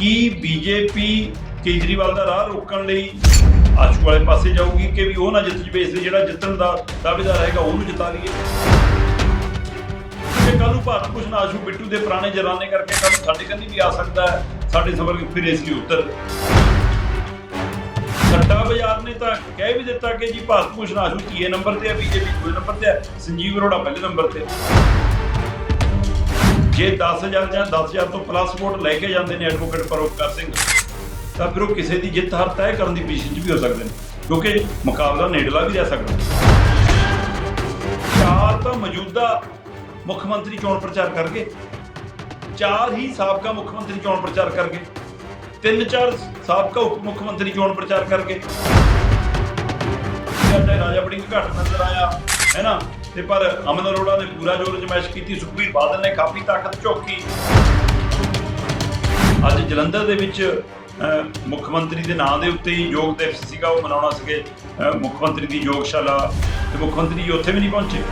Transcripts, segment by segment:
ਕੀ BJP Kejriwal ਦਾ ਰਾਹ ਰੋਕਣ ਲਈ ਆਸ਼ੂ ਵਾਲੇ ਪਾਸੇ ਜਾਊਗੀ ਕਿ ਵੀ ਉਹ ਨਾ ਜਿੱਤ ਜਵੇ, ਇਸ ਲਈ ਜਿਹੜਾ ਜਿੱਤਣ ਦਾ ਦਾਅਵੇਦਾਰ ਹੈਗਾ ਉਹਨੂੰ ਜਿਤਾ ਲਈਏ। ਕਿ ਕੱਲ ਨੂੰ ਭਾਰਤ ਭੂਸ਼ਣ ਆਸ਼ੂ ਬਿੱਟੂ ਦੇ ਪੁਰਾਣੇ ਜਰਾਨੇ ਕਰਕੇ ਕੱਲ ਨੂੰ ਸਾਡੇ ਕੰਨੀ ਵੀ ਆ ਸਕਦਾ ਹੈ, ਸਾਡੇ ਸਬਰ ਫਿਰ ਇਸ ਲਈ ਉੱਤਰ। ਸੱਟਾ ਬਾਜ਼ਾਰ ਨੇ ਤਾਂ ਕਹਿ ਵੀ ਦਿੱਤਾ ਕਿ ਜੀ ਭਾਰਤ ਭੂਸ਼ਣ ਆਸ਼ੂ ਤੀਏ ਨੰਬਰ ਤੇ ਹੈ ਬੀਜੇਪੀ ਦੂਜੇ ਨੰਬਰ ਤੇ ਹੈ ਸੰਜੀਵ ਅਰੋੜਾ ਪਹਿਲੇ ਨੰਬਰ ਤੇ। ਜੇ 10000 ਜਾਂ 10000 ਤੋਂ ਪਲੱਸ ਵੋਟ ਲੈ ਕੇ ਜਾਂਦੇ ਨੇ ਐਡਵੋਕੇਟ ਪਰੋਪਕਾਰ ਸਿੰਘ, ਤਾਂ ਫਿਰ ਉਹ ਕਿਸੇ ਦੀ ਜਿੱਤ ਹਰ ਤੈਅ ਕਰਨ ਦੀ ਪੋਜੀਸ਼ਨ 'ਚ ਵੀ ਹੋ ਸਕਦੇ ਨੇ, ਕਿਉਂਕਿ ਮੁਕਾਬਲਾ ਨੇੜਲਾ ਵੀ ਰਹਿ ਸਕਦਾ। ਚਾਰ ਤਾਂ ਮੌਜੂਦਾ ਮੁੱਖ ਮੰਤਰੀ ਚੋਣ ਪ੍ਰਚਾਰ ਕਰਕੇ ਚਾਰ ਹੀ ਸਾਬਕਾ ਮੁੱਖ ਮੰਤਰੀ ਚੋਣ ਪ੍ਰਚਾਰ ਕਰਕੇ ਤਿੰਨ ਚਾਰ ਸਾਬਕਾ ਉਪ ਮੁੱਖ ਮੰਤਰੀ ਚੋਣ ਪ੍ਰਚਾਰ ਕਰਕੇ ਸਾਡਾ ਰਾਜਾ ਬੜਿੰਗ ਘੱਟ ਨਜ਼ਰ ਆਇਆ, ਹੈ ਨਾ? ਤੇ ਪਰ ਅਮਨ ਅਰੋੜਾ ਨੇ ਪੂਰਾ ਜੋਰ ਜਮਾਇਸ਼ ਕੀਤੀ, ਸੁਖਬੀਰ ਬਾਦਲ ਨੇ ਕਾਫੀ ਤਾਕਤ ਝੋਕੀ। ਅੱਜ ਜਲੰਧਰ ਦੇ ਵਿੱਚ ਮੁੱਖ ਮੰਤਰੀ ਦੇ ਨਾਂ ਦੇ ਉੱਤੇ ਹੀ ਯੋਗ ਦਿਵਸ ਸੀਗਾ, ਉਹ ਮਨਾਉਣਾ ਸੀਗੇ ਮੁੱਖ ਮੰਤਰੀ ਦੀ ਯੋਗਸ਼ਾਲਾ। ਤੇ ਮੁੱਖ ਮੰਤਰੀ ਜੀ ਉੱਥੇ ਵੀ ਨਹੀਂ ਪਹੁੰਚੇ।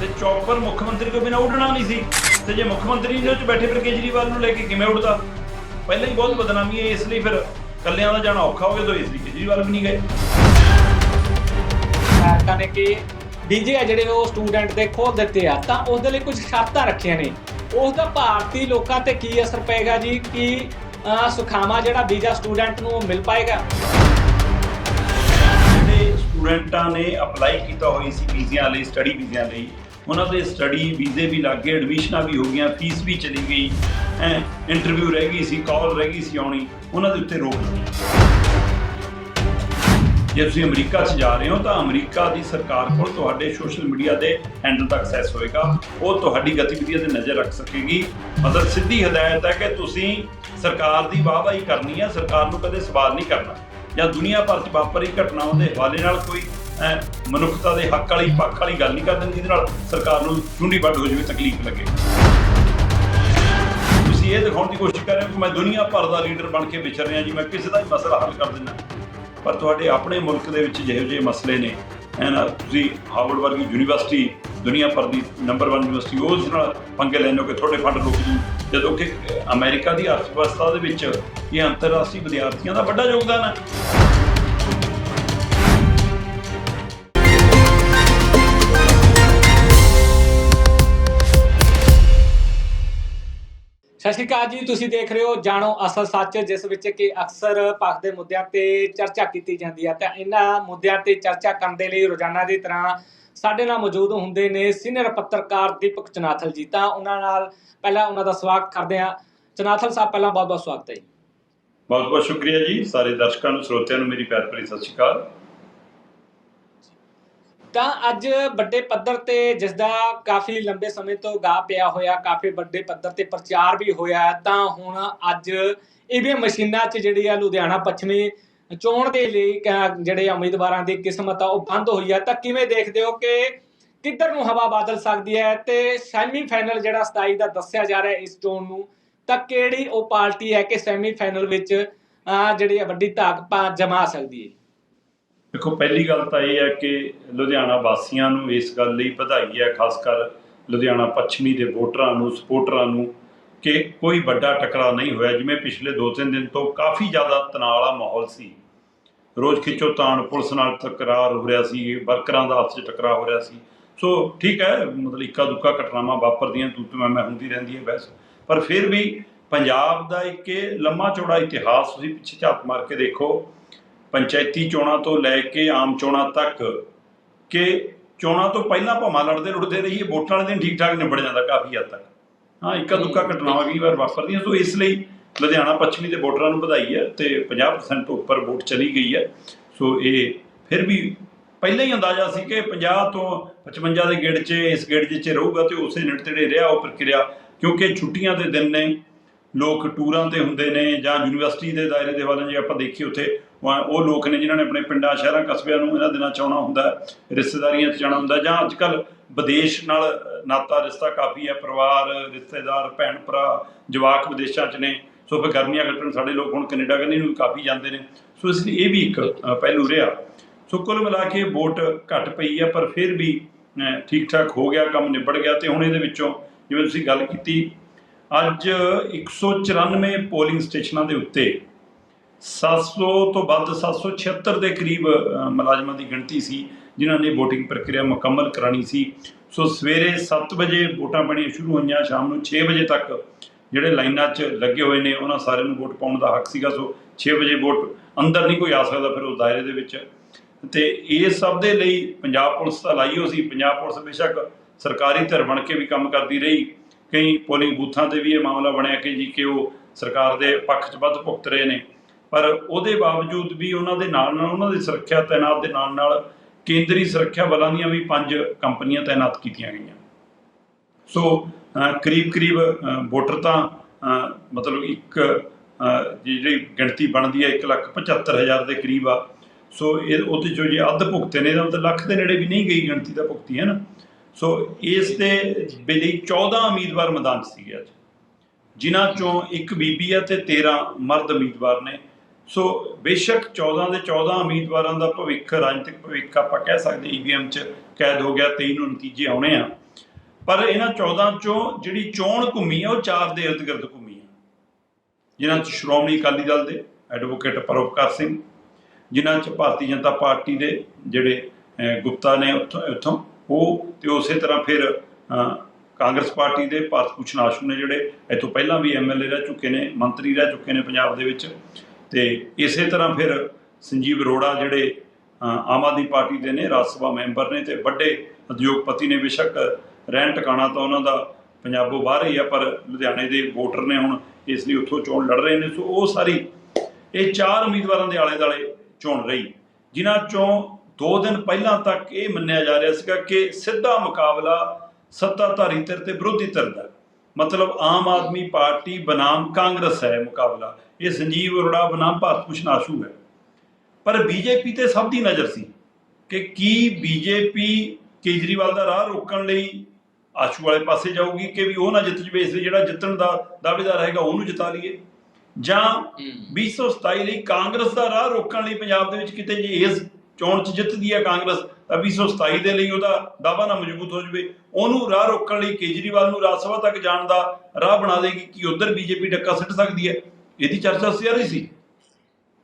ਤੇ ਚੌਪਰ ਮੁੱਖ ਮੰਤਰੀ ਤੋਂ ਬਿਨਾਂ ਉੱਡਣਾ ਨਹੀਂ ਸੀ। ਤੇ ਜੇ ਮੁੱਖ ਮੰਤਰੀ ਦੇ ਵਿੱਚ ਬੈਠੇ, ਫਿਰ ਕੇਜਰੀਵਾਲ ਨੂੰ ਲੈ ਕੇ ਕਿਵੇਂ ਉੱਡਦਾ? ਪਹਿਲਾਂ ਹੀ ਬਹੁਤ ਬਦਨਾਮੀ ਹੈ, ਇਸ ਲਈ ਫਿਰ ਕੱਲਿਆਂ ਦਾ ਜਾਣਾ ਔਖਾ ਹੋ ਗਿਆ ਤਾਂ ਇਸ ਲਈ ਕੇਜਰੀਵਾਲ ਵੀ ਨਹੀਂ ਗਏ। ਸਰਕਾਰ ਨੇ ਕਿ ਡੀਜੇ ਜਿਹੜੇ ਉਹ ਸਟੂਡੈਂਟ ਦੇ ਖੋਲ ਦਿੱਤੇ ਆ ਤਾਂ ਉਹਦੇ ਲਈ ਕੁਝ ਸ਼ਰਤਾਂ ਰੱਖੀਆਂ ਨੇ। ਉਸ ਦਾ ਭਾਰਤੀ ਲੋਕਾਂ ਤੇ ਕੀ ਅਸਰ ਪਏਗਾ ਜੀ? ਕਿ ਅਹ, ਜਿਹੜਾ ਵੀਜ਼ਾ ਸਟੂਡੈਂਟ ਨੂੰ ਮਿਲ ਪਾਏਗਾ? ਜਿਹੜੇ ਸਟੂਡੈਂਟਾਂ ਨੇ ਅਪਲਾਈ ਕੀਤਾ ਹੋਈ ਸੀ ਵੀਜ਼ਿਆਂ ਲਈ ਸਟੱਡੀ ਵੀਜ਼ਿਆਂ ਲਈ ਉਹਨਾਂ ਦੇ ਸਟੱਡੀ ਵੀਜ਼ੇ ਵੀ ਲੱਗ ਗਏ ਐਡਮਿਸ਼ਨਾਂ ਵੀ ਹੋ ਗਈਆਂ ਫੀਸ ਵੀ ਚਲੀ ਗਈ ਇੰਟਰਵਿਊ ਰਹਿ ਗਈ ਸੀ ਕਾਲ ਰਹਿ ਗਈ ਸੀ ਆਉਣੀ ਉਹਨਾਂ ਦੇ ਉੱਤੇ ਰੋਕ ਲੱਗੀ। ਜੇ ਤੁਸੀਂ ਅਮਰੀਕਾ 'ਚ ਜਾ ਰਹੇ ਹੋ ਤਾਂ ਅਮਰੀਕਾ ਦੀ ਸਰਕਾਰ ਕੋਲ ਤੁਹਾਡੇ ਸੋਸ਼ਲ ਮੀਡੀਆ ਦੇ ਹੈਂਡਲ ਤੱਕ ਐਕਸੈਸ ਹੋਏਗਾ। ਉਹ ਤੁਹਾਡੀ ਗਤੀਵਿਧੀਆਂ ਤੇ ਨਜ਼ਰ ਰੱਖ ਸਕੇਗੀ। ਮਤਲਬ ਸਿੱਧੀ ਹਦਾਇਤ ਹੈ ਕਿ ਤੁਸੀਂ ਸਰਕਾਰ ਦੀ ਵਾਹਵਾਹੀ ਕਰਨੀ ਹੈ ਸਰਕਾਰ ਨੂੰ ਕਦੇ ਸਵਾਲ ਨਹੀਂ ਕਰਨਾ। ਜਾਂ ਦੁਨੀਆ ਭਰ 'ਚ ਵਾਪਰੀ ਘਟਨਾਵਾਂ ਦੇ ਹਵਾਲੇ ਨਾਲ ਕੋਈ ਮਨੁੱਖਤਾ ਦੇ ਹੱਕ ਵਾਲੀ, ਪੱਖ ਵਾਲੀ ਗੱਲ ਨਹੀਂ ਕਰਦੇ ਜਿਹਦੇ ਨਾਲ ਸਰਕਾਰ ਨੂੰ ਚੁੰਡੀ ਵੱਢ ਹੋ ਜਾਵੇ, ਤਕਲੀਫ ਲੱਗੇ। ਤੁਸੀਂ ਇਹ ਦਿਖਾਉਣ ਦੀ ਕੋਸ਼ਿਸ਼ ਕਰ ਰਹੇ ਹੋ ਕਿ ਮੈਂ ਦੁਨੀਆ ਭਰ ਦਾ ਲੀਡਰ ਬਣ ਕੇ ਵਿਚਰ ਰਿਹਾ ਜੀ, ਮੈਂ ਕਿਸੇ ਦਾ ਵੀ ਮਸਲਾ ਹੱਲ ਕਰ ਦਿੰਦਾ। ਪਰ ਤੁਹਾਡੇ ਆਪਣੇ ਮੁਲਕ ਦੇ ਵਿੱਚ ਜਿਹੋ ਜਿਹੇ ਮਸਲੇ ਨੇ, ਹੈ ਨਾ, ਤੁਸੀਂ ਹਾਰਵਰਡ ਵਰਗੀ ਯੂਨੀਵਰਸਿਟੀ, ਦੁਨੀਆ ਭਰ ਦੀ ਨੰਬਰ 1 ਯੂਨੀਵਰਸਿਟੀ ਉਸ ਨਾਲ ਪੰਗੇ ਲੈਂਦੇ ਹੋ ਕਿ ਤੁਹਾਡੇ ਫੰਡ ਰੁਕ ਜੂ ਜਦੋਂ ਕਿ ਅਮਰੀਕਾ ਦੀ ਅਰਥ ਵਿਵਸਥਾ ਦੇ ਵਿੱਚ ਇਹ ਅੰਤਰਰਾਸ਼ਟਰੀ ਵਿਦਿਆਰਥੀਆਂ ਦਾ ਵੱਡਾ ਯੋਗਦਾਨ ਹੈ। ਸਤਿ ਸ਼੍ਰੀ ਅਕਾਲ ਜੀ, ਤੁਸੀਂ ਦੇਖ ਰਹੇ ਹੋ ਜਾਣੋ ਅਸਲ ਸੱਚ, ਜਿਸ ਵਿੱਚ ਕਿ ਅਕਸਰ ਪੱਖ ਦੇ ਮੁੱਦਿਆਂ ਤੇ ਚਰਚਾ ਕੀਤੀ ਜਾਂਦੀ ਹੈ ਤਾਂ ਇਹਨਾਂ ਮੁੱਦਿਆਂ ਤੇ ਚਰਚਾ ਕਰਨ ਦੇ ਲਈ ਰੋਜ਼ਾਨਾ ਦੀ ਤਰ੍ਹਾਂ ਸਾਡੇ ਨਾਲ ਮੌਜੂਦ ਹੁੰਦੇ ਨੇ ਸੀਨੀਅਰ ਪੱਤਰਕਾਰ ਦੀਪਕ ਚਨਾਥਲ ਜੀ। ਤਾਂ ਉਹਨਾਂ ਨਾਲ ਪਹਿਲਾਂ ਉਹਨਾਂ ਦਾ ਸਵਾਗਤ ਕਰਦੇ ਹਾਂ। ਚਨਾਥਲ ਸਾਹਿਬ, ਪਹਿਲਾਂ ਬਹੁਤ ਬਹੁਤ ਸਵਾਗਤ ਹੈ ਜੀ। ਬਹੁਤ ਬਹੁਤ ਸ਼ੁਕਰੀਆ ਜੀ। ਸਾਰੇ ਦਰਸ਼ਕਾਂ ਨੂੰ, ਸਰੋਤਿਆਂ ਨੂੰ ਮੇਰੀ ਪਿਆਰ ਭਰੀ ਸਤਿ ਸ਼੍ਰੀ ਅਕਾਲ। ਤਾਂ ਅੱਜ ਵੱਡੇ ਪੱਧਰ ਤੇ ਜਿਸ ਦਾ ਕਾਫੀ ਲੰਬੇ ਸਮੇਂ ਤੋਂ ਗਾ ਪਿਆ ਹੋਇਆ, ਕਾਫੀ ਵੱਡੇ ਪੱਧਰ ਤੇ ਪ੍ਰਚਾਰ ਵੀ ਹੋਇਆ, ਤਾਂ ਹੁਣ ਅੱਜ ਈਵੀਐਮ ਮਸ਼ੀਨਾਂ 'ਚ ਜਿਹੜੀ ਆ ਲੁਧਿਆਣਾ ਪੱਛਮੀ ਚੋਣ ਦੇ ਲਈ ਕ- ਜਿਹੜੇ ਉਮੀਦਵਾਰਾਂ ਦੀ ਕਿਸਮਤ ਆ, ਉਹ ਬੰਦ ਹੋਈ ਆ। ਤਾਂ ਕਿਵੇਂ ਦੇਖਦੇ ਹੋ ਕਿ ਕਿੱਧਰ ਨੂੰ ਹਵਾ ਬਦਲ ਸਕਦੀ ਹੈ ਤੇ ਸੈਮੀ ਫਾਈਨਲ ਜਿਹੜਾ 27 ਦਾ ਦੱਸਿਆ ਜਾ ਰਿਹਾ ਇਸ ਚੋਣ ਨੂੰ, ਤਾਂ ਕਿਹੜੀ ਉਹ ਪਾਰਟੀ ਹੈ ਕਿ ਸੈਮੀ ਫਾਈਨਲ ਵਿੱਚ ਜਿਹੜੀ ਆ ਵੱਡੀ ਧਾਕ ਜਮਾ ਸਕਦੀ ਹੈ? ਦੇਖੋ, ਪਹਿਲੀ ਗੱਲ ਤਾਂ ਇਹ ਹੈ ਕਿ ਲੁਧਿਆਣਾ ਵਾਸੀਆਂ ਨੂੰ ਇਸ ਗੱਲ ਲਈ ਵਧਾਈ ਹੈ, ਖਾਸ ਕਰ ਲੁਧਿਆਣਾ ਪੱਛਮੀ ਦੇ ਵੋਟਰਾਂ ਨੂੰ ਸਪੋਰਟਰਾਂ ਨੂੰ, ਕਿ ਕੋਈ ਵੱਡਾ ਟਕਰਾਅ ਨਹੀਂ ਹੋਇਆ। ਜਿਵੇਂ ਪਿਛਲੇ 2-3 ਦਿਨ ਤੋਂ ਕਾਫੀ ਜ਼ਿਆਦਾ ਤਣਾਅ ਵਾਲਾ ਮਾਹੌਲ ਸੀ। ਰੋਜ਼ ਖਿੱਚੋ ਤਾਣ, ਪੁਲਿਸ ਨਾਲ ਤਕਰਾਰ ਹੋ ਰਿਹਾ ਸੀ, ਵਰਕਰਾਂ ਦਾ ਆਪਸ ਵਿੱਚ ਟਕਰਾਅ ਹੋ ਰਿਹਾ ਸੀ। ਸੋ ਠੀਕ ਹੈ, ਮਤਲਬ ਇੱਕਾ ਦੁੱਕਾ ਘਟਨਾਵਾਂ ਵਾਪਰਦੀਆਂ ਤੂੰ ਤੇ ਮੈਂ ਹੁੰਦੀ ਰਹਿੰਦੀ ਹੈ ਬਸ ਪਰ ਫਿਰ ਵੀ ਪੰਜਾਬ ਦਾ ਇੱਕ ਲੰਮਾ ਚੌੜਾ ਇਤਿਹਾਸ ਤੁਸੀਂ ਪਿੱਛੇ ਝਾਤ ਮਾਰ ਕੇ ਦੇਖੋ ਪੰਚਾਇਤੀ ਚੋਣਾਂ ਤੋਂ ਲੈ ਕੇ ਆਮ ਚੋਣਾਂ ਤੱਕ ਕਿ ਚੋਣਾਂ ਤੋਂ ਪਹਿਲਾਂ ਭਾਵੇਂ ਲੜਦੇ ਲੁੜਦੇ ਰਹੀਏ ਵੋਟਾਂ ਵਾਲੇ ਦਿਨ ਠੀਕ ਠਾਕ ਨਿਬੜ ਜਾਂਦਾ ਕਾਫੀ ਹੱਦ ਤੱਕ। ਹਾਂ ਇੱਕਾ ਦੁੱਕਾ ਘਟਨਾਵਾਂ ਕਈ ਵਾਰ ਵਾਪਰਦੀਆਂ ਸੋ ਇਸ ਲਈ ਲੁਧਿਆਣਾ ਪੱਛਮੀ ਦੇ ਵੋਟਰਾਂ ਨੂੰ ਵਧਾਈ ਹੈ ਤੇ 50% ਤੋਂ ਉੱਪਰ ਵੋਟ ਚਲੀ ਗਈ ਹੈ। ਸੋ ਇਹ ਫਿਰ ਵੀ ਪਹਿਲਾਂ ਹੀ ਅੰਦਾਜ਼ਾ ਸੀ ਕਿ 50 ਤੋਂ 55 ਦੇ ਗੇੜ 'ਚ ਇਸ ਗੇੜ 'ਚ ਰਹੂਗਾ ਤੇ ਉਸੇ ਨੇੜੇ ਰਿਹਾ ਉਹ ਪ੍ਰਕਿਰਿਆ ਕਿਉਂਕਿ ਛੁੱਟੀਆਂ ਦੇ ਦਿਨ ਨੇ ਲੋਕ ਟੂਰਾਂ ਤੇ ਹੁੰਦੇ ਨੇ ਜਾਂ ਯੂਨੀਵਰਸਿਟੀ ਦੇ ਦਾਇਰੇ ਦੇ ਵੱਲ ਜੇ ਆਪਾਂ ਦੇਖੀਏ ਉੱਥੇ ਉਹ ਲੋਕ ਨੇ ਜਿਨ੍ਹਾਂ ਨੇ ਆਪਣੇ ਪਿੰਡਾਂ, ਸ਼ਹਿਰਾਂ, ਕਸਬਿਆਂ ਨੂੰ ਇਹਨਾਂ ਦਿਨਾਂ ਚ ਆਉਣਾ ਹੁੰਦਾ ਰਿਸ਼ਤੇਦਾਰੀਆਂ 'ਚ ਜਾਣਾ ਹੁੰਦਾ ਜਾਂ ਅੱਜ ਅੱਜਕੱਲ ਵਿਦੇਸ਼ ਨਾਲ ਨਾਤਾ ਰਿਸ਼ਤਾ ਕਾਫੀ ਹੈ, ਪਰਿਵਾਰ, ਰਿਸ਼ਤੇਦਾਰ ਭੈਣ ਭਰਾ ਜਵਾਕ ਵਿਦੇਸ਼ਾਂ 'ਚ ਨੇ। ਸੋ ਫਿਰ ਗਰਮੀਆਂ ਕੱਟਣ ਸਾਡੇ ਲੋਕ ਹੁਣ ਕੈਨੇਡਾ ਕੰਨੀ ਨੂੰ ਵੀ ਕਾਫੀ ਜਾਂਦੇ ਨੇ। ਸੋ ਇਸ ਲਈ ਇਹ ਵੀ ਇੱਕ ਪਹਿਲੂ ਰਿਹਾ। ਸੋ ਕੁੱਲ ਮਿਲਾ ਕੇ ਵੋਟ ਘੱਟ ਪਈ ਹੈ, ਪਰ ਫਿਰ ਵੀ ਠੀਕ ਠਾਕ ਹੋ ਗਿਆ, ਕੰਮ ਨਿਬੜ ਗਿਆ। ਤੇ ਹੁਣ ਇਹਦੇ ਵਿੱਚੋਂ ਜਿਵੇਂ ਤੁਸੀਂ ਗੱਲ ਕੀਤੀ, ਅੱਜ 194 ਪੋਲਿੰਗ ਸਟੇਸ਼ਨਾਂ ਦੇ ਉੱਤੇ 700 ਤੋਂ ਵੱਧ 776 ਦੇ ਕਰੀਬ ਮੁਲਾਜ਼ਮਾਂ ਦੀ ਗਿਣਤੀ ਸੀ, ਜਿਨ੍ਹਾਂ ਨੇ VOTING ਪ੍ਰਕਿਰਿਆ ਮੁਕੰਮਲ ਕਰਾਣੀ ਸੀ। ਸੋ ਸਵੇਰੇ 7 ਵਜੇ ਵੋਟਾਂ ਪੈਣੀਆਂ ਸ਼ੁਰੂ ਹੋਈਆਂ, ਸ਼ਾਮ ਨੂੰ 6 ਵਜੇ ਤੱਕ ਜਿਹੜੇ ਲਾਈਨਾਂ 'ਚ ਲੱਗੇ ਹੋਏ ਨੇ, ਉਹਨਾਂ ਸਾਰਿਆਂ ਨੂੰ ਵੋਟ ਪਾਉਣ ਦਾ ਹੱਕ ਸੀਗਾ। ਸੋ 6 ਵਜੇ ਵੋਟ ਅੰਦਰ ਨਹੀਂ ਕੋਈ ਆ ਸਕਦਾ, ਫਿਰ ਉਸ ਦਾਇਰੇ ਦੇ ਵਿੱਚ। ਤੇ ਇਹ ਸਭ ਦੇ ਲਈ ਪੰਜਾਬ ਪੁਲਿਸ ਤਾਂ ਲਾਈ ਹੋ ਸੀ। ਪੰਜਾਬ ਪੁਲਿਸ ਬੇਸ਼ੱਕ ਸਰਕਾਰੀ ਧਿਰ ਬਣ ਕੇ ਵੀ ਕੰਮ ਕਰਦੀ ਰਹੀ। ਕਈ ਪੋਲਿੰਗ ਬੂਥਾਂ ਤੇ ਵੀ ਇਹ ਮਾਮਲਾ ਬਣਿਆ ਕਿ ਜੀ ਕਿ ਉਹ ਸਰਕਾਰ ਦੇ ਪੱਖ 'ਚ ਵੱਧ ਭੁਗਤ ਰਹੇ ਨੇ। ਪਰ ਉਹਦੇ ਬਾਵਜੂਦ ਵੀ ਉਹਨਾਂ ਦੇ ਨਾਲ ਨਾਲ ਉਹਨਾਂ ਦੀ ਸੁਰੱਖਿਆ ਤਾਇਨਾਤ ਦੇ ਨਾਲ ਨਾਲ ਕੇਂਦਰੀ ਸੁਰੱਖਿਆ ਬਲਾਂ ਦੀਆਂ ਵੀ ਪੰਜ ਕੰਪਨੀਆਂ ਤਾਇਨਾਤ ਕੀਤੀਆਂ ਗਈਆਂ। ਸੋ ਕਰੀਬ ਕਰੀਬ ਵੋਟਰ ਤਾਂ ਮਤਲਬ ਇੱਕ ਜਿਹੜੀ ਗਿਣਤੀ ਬਣਦੀ ਹੈ 175000 ਦੇ ਕਰੀਬ ਆ। ਸੋ, ਇਹ ਉਹਦੇ ਚੋਂ ਜੇ ਅੱਧ ਭੁਗਤੇ ਨੇ ਤਾਂ ਲੱਖ ਦੇ ਨੇੜੇ ਵੀ ਨਹੀਂ ਗਈ ਗਿਣਤੀ ਤਾਂ ਭੁਗਤੀ, ਹੈ ਨਾ? ਸੋ, ਇਸ ਦੇ ਲਈ 14 ਉਮੀਦਵਾਰ ਮੈਦਾਨ ਸੀਗੇ ਅੱਜ। ਜਿਨ੍ਹਾਂ ਚੋਂ ਇੱਕ ਬੀਬੀ ਆ ਤੇ 13 ਮਰਦ ਉਮੀਦਵਾਰ ਨੇ। ਸੋ ਬੇਸ਼ੱਕ 14 ਦੇ 14 ਉਮੀਦਵਾਰਾਂ ਦਾ ਭਵਿੱਖ, ਰਾਜਨੀਤਿਕ ਭਵਿੱਖ ਆਪਾਂ ਕਹਿ ਸਕਦੇ ਈਵੀਐਮ 'ਚ ਕੈਦ ਹੋ ਗਿਆ 23 ਨੂੰ ਨਤੀਜੇ ਆਉਣੇ ਆ। ਪਰ ਇਹਨਾਂ 14 ਚੋਂ ਜਿਹੜੀ ਚੋਣ ਘੁੰਮੀ ਆ, ਉਹ ਚਾਰ ਦੇ ਇਰਦ ਗਿਰਦ ਘੁੰਮੀ ਆ। ਜਿਨ੍ਹਾਂ 'ਚ ਸ਼੍ਰੋਮਣੀ ਅਕਾਲੀ ਦਲ ਦੇ ਐਡਵੋਕੇਟ ਪਰੋਪਕਾਰ ਸਿੰਘ, ਜਿਨ੍ਹਾਂ 'ਚ ਭਾਰਤੀ ਜਨਤਾ ਪਾਰਟੀ ਦੇ ਜਿਹੜੇ ਗੁਪਤਾ ਨੇ ਉੱਥੋਂ ਉੱਥੋਂ, ਉਹ ਤੇ ਉਸੇ ਤਰ੍ਹਾਂ ਫਿਰ ਕਾਂਗਰਸ ਪਾਰਟੀ ਦੇ ਭਾਰਤ ਭੂਸ਼ਣ ਆਸ਼ੂ ਨੇ ਜਿਹੜੇ, ਇੱਥੋਂ ਪਹਿਲਾਂ ਵੀ ਐਮਐਲਏ ਰਹਿ ਚੁੱਕੇ ਨੇ, ਮੰਤਰੀ ਰਹਿ ਚੁੱਕੇ ਨੇ ਪੰਜਾਬ ਦੇ ਵਿੱਚ ਤੇ ਇਸੇ ਤਰ੍ਹਾਂ ਫਿਰ ਸੰਜੀਵ ਅਰੋੜਾ ਜਿਹੜੇ ਆਮ ਆਦਮੀ ਪਾਰਟੀ ਦੇ ਨੇ, ਰਾਜ ਸਭਾ ਮੈਂਬਰ ਨੇ ਤੇ ਵੱਡੇ ਉਦਯੋਗਪਤੀ ਨੇ ਬੇਸ਼ੱਕ ਰਹਿਣ ਟਿਕਾਣਾ ਤਾਂ ਉਹਨਾਂ ਦਾ ਪੰਜਾਬੋਂ ਬਾਹਰ ਹੀ ਆ, ਪਰ ਲੁਧਿਆਣੇ ਦੇ ਵੋਟਰ ਨੇ ਹੁਣ ਇਸ ਲਈ ਉੱਥੋਂ ਚੋਣ ਲੜ ਰਹੇ ਨੇ। ਸੋ ਉਹ ਸਾਰੀ ਇਹ ਚਾਰ ਉਮੀਦਵਾਰਾਂ ਦੇ ਆਲੇ ਦੁਆਲੇ ਚੋਣ ਰਹੀ, ਜਿਨ੍ਹਾਂ ਚੋਂ 2 ਦਿਨ ਪਹਿਲਾਂ ਤੱਕ ਇਹ ਮੰਨਿਆ ਜਾ ਰਿਹਾ ਸੀਗਾ ਕਿ ਸਿੱਧਾ ਮੁਕਾਬਲਾ ਸੱਤਾਧਾਰੀ ਧਿਰ ਤੇ ਵਿਰੋਧੀ ਧਿਰ ਦਾ ਮਤਲਬ ਆਮ ਆਦਮੀ ਪਾਰਟੀ ਬਨਾਮ ਕਾਂਗਰਸ ਹੈ ਮੁਕਾਬਲਾ। ਇਹ ਸੰਜੀਵ ਅਰੋੜਾ ਬਨਾਮ ਭਾਰਤ ਭੂਸ਼ਣ ਆਸ਼ੂ ਹੈ। ਪਰ ਬੀਜੇਪੀ ਤੇ ਸਭ ਦੀ ਨਜ਼ਰ ਸੀ ਕਿ ਕੀ ਬੀਜੇਪੀ ਕੇਜਰੀਵਾਲ ਦਾ ਰਾਹ ਰੋਕਣ ਲਈ ਆਸ਼ੂ ਵਾਲੇ ਪਾਸੇ ਜਾਊਗੀ ਕਿ ਵੀ ਉਹ ਨਾ ਜਿੱਤ ਜਵੇ ਇਸ ਲਈ ਜਿਹੜਾ ਜਿੱਤਣ ਦਾ ਦਾਅਵੇਦਾਰ ਹੈਗਾ ਉਹਨੂੰ ਜਿਤਾ ਲਈਏ। ਜਾਂ 2027 ਲਈ ਕਾਂਗਰਸ ਦਾ ਰਾਹ ਰੋਕਣ ਲਈ ਪੰਜਾਬ ਦੇ ਵਿੱਚ ਕਿਤੇ ਜੇ ਇਸ ਚੋਣ 'ਚ ਜਿੱਤਦੀ ਹੈ ਕਾਂਗਰਸ ਤਾਂ 2027 ਦੇ ਲਈ ਉਹਦਾ ਦਾਅਵਾ ਨਾ ਮਜ਼ਬੂਤ ਹੋ ਜਵੇ। ਉਹਨੂੰ ਰਾਹ ਰੋਕਣ ਲਈ ਕੇਜਰੀਵਾਲ ਨੂੰ ਰਾਜ ਸਭਾ ਤੱਕ ਜਾਣ ਦਾ ਰਾਹ ਬਣਾ ਦੇਗੀ ਕਿ ਉਧਰ ਬੀਜੇਪੀ ਡੱਕਾ ਸਿੱਟ ਸਕਦੀ ਹੈ। ਇਹਦੀ ਚਰਚਾ ਸੀ ਰਹੀ ਸੀ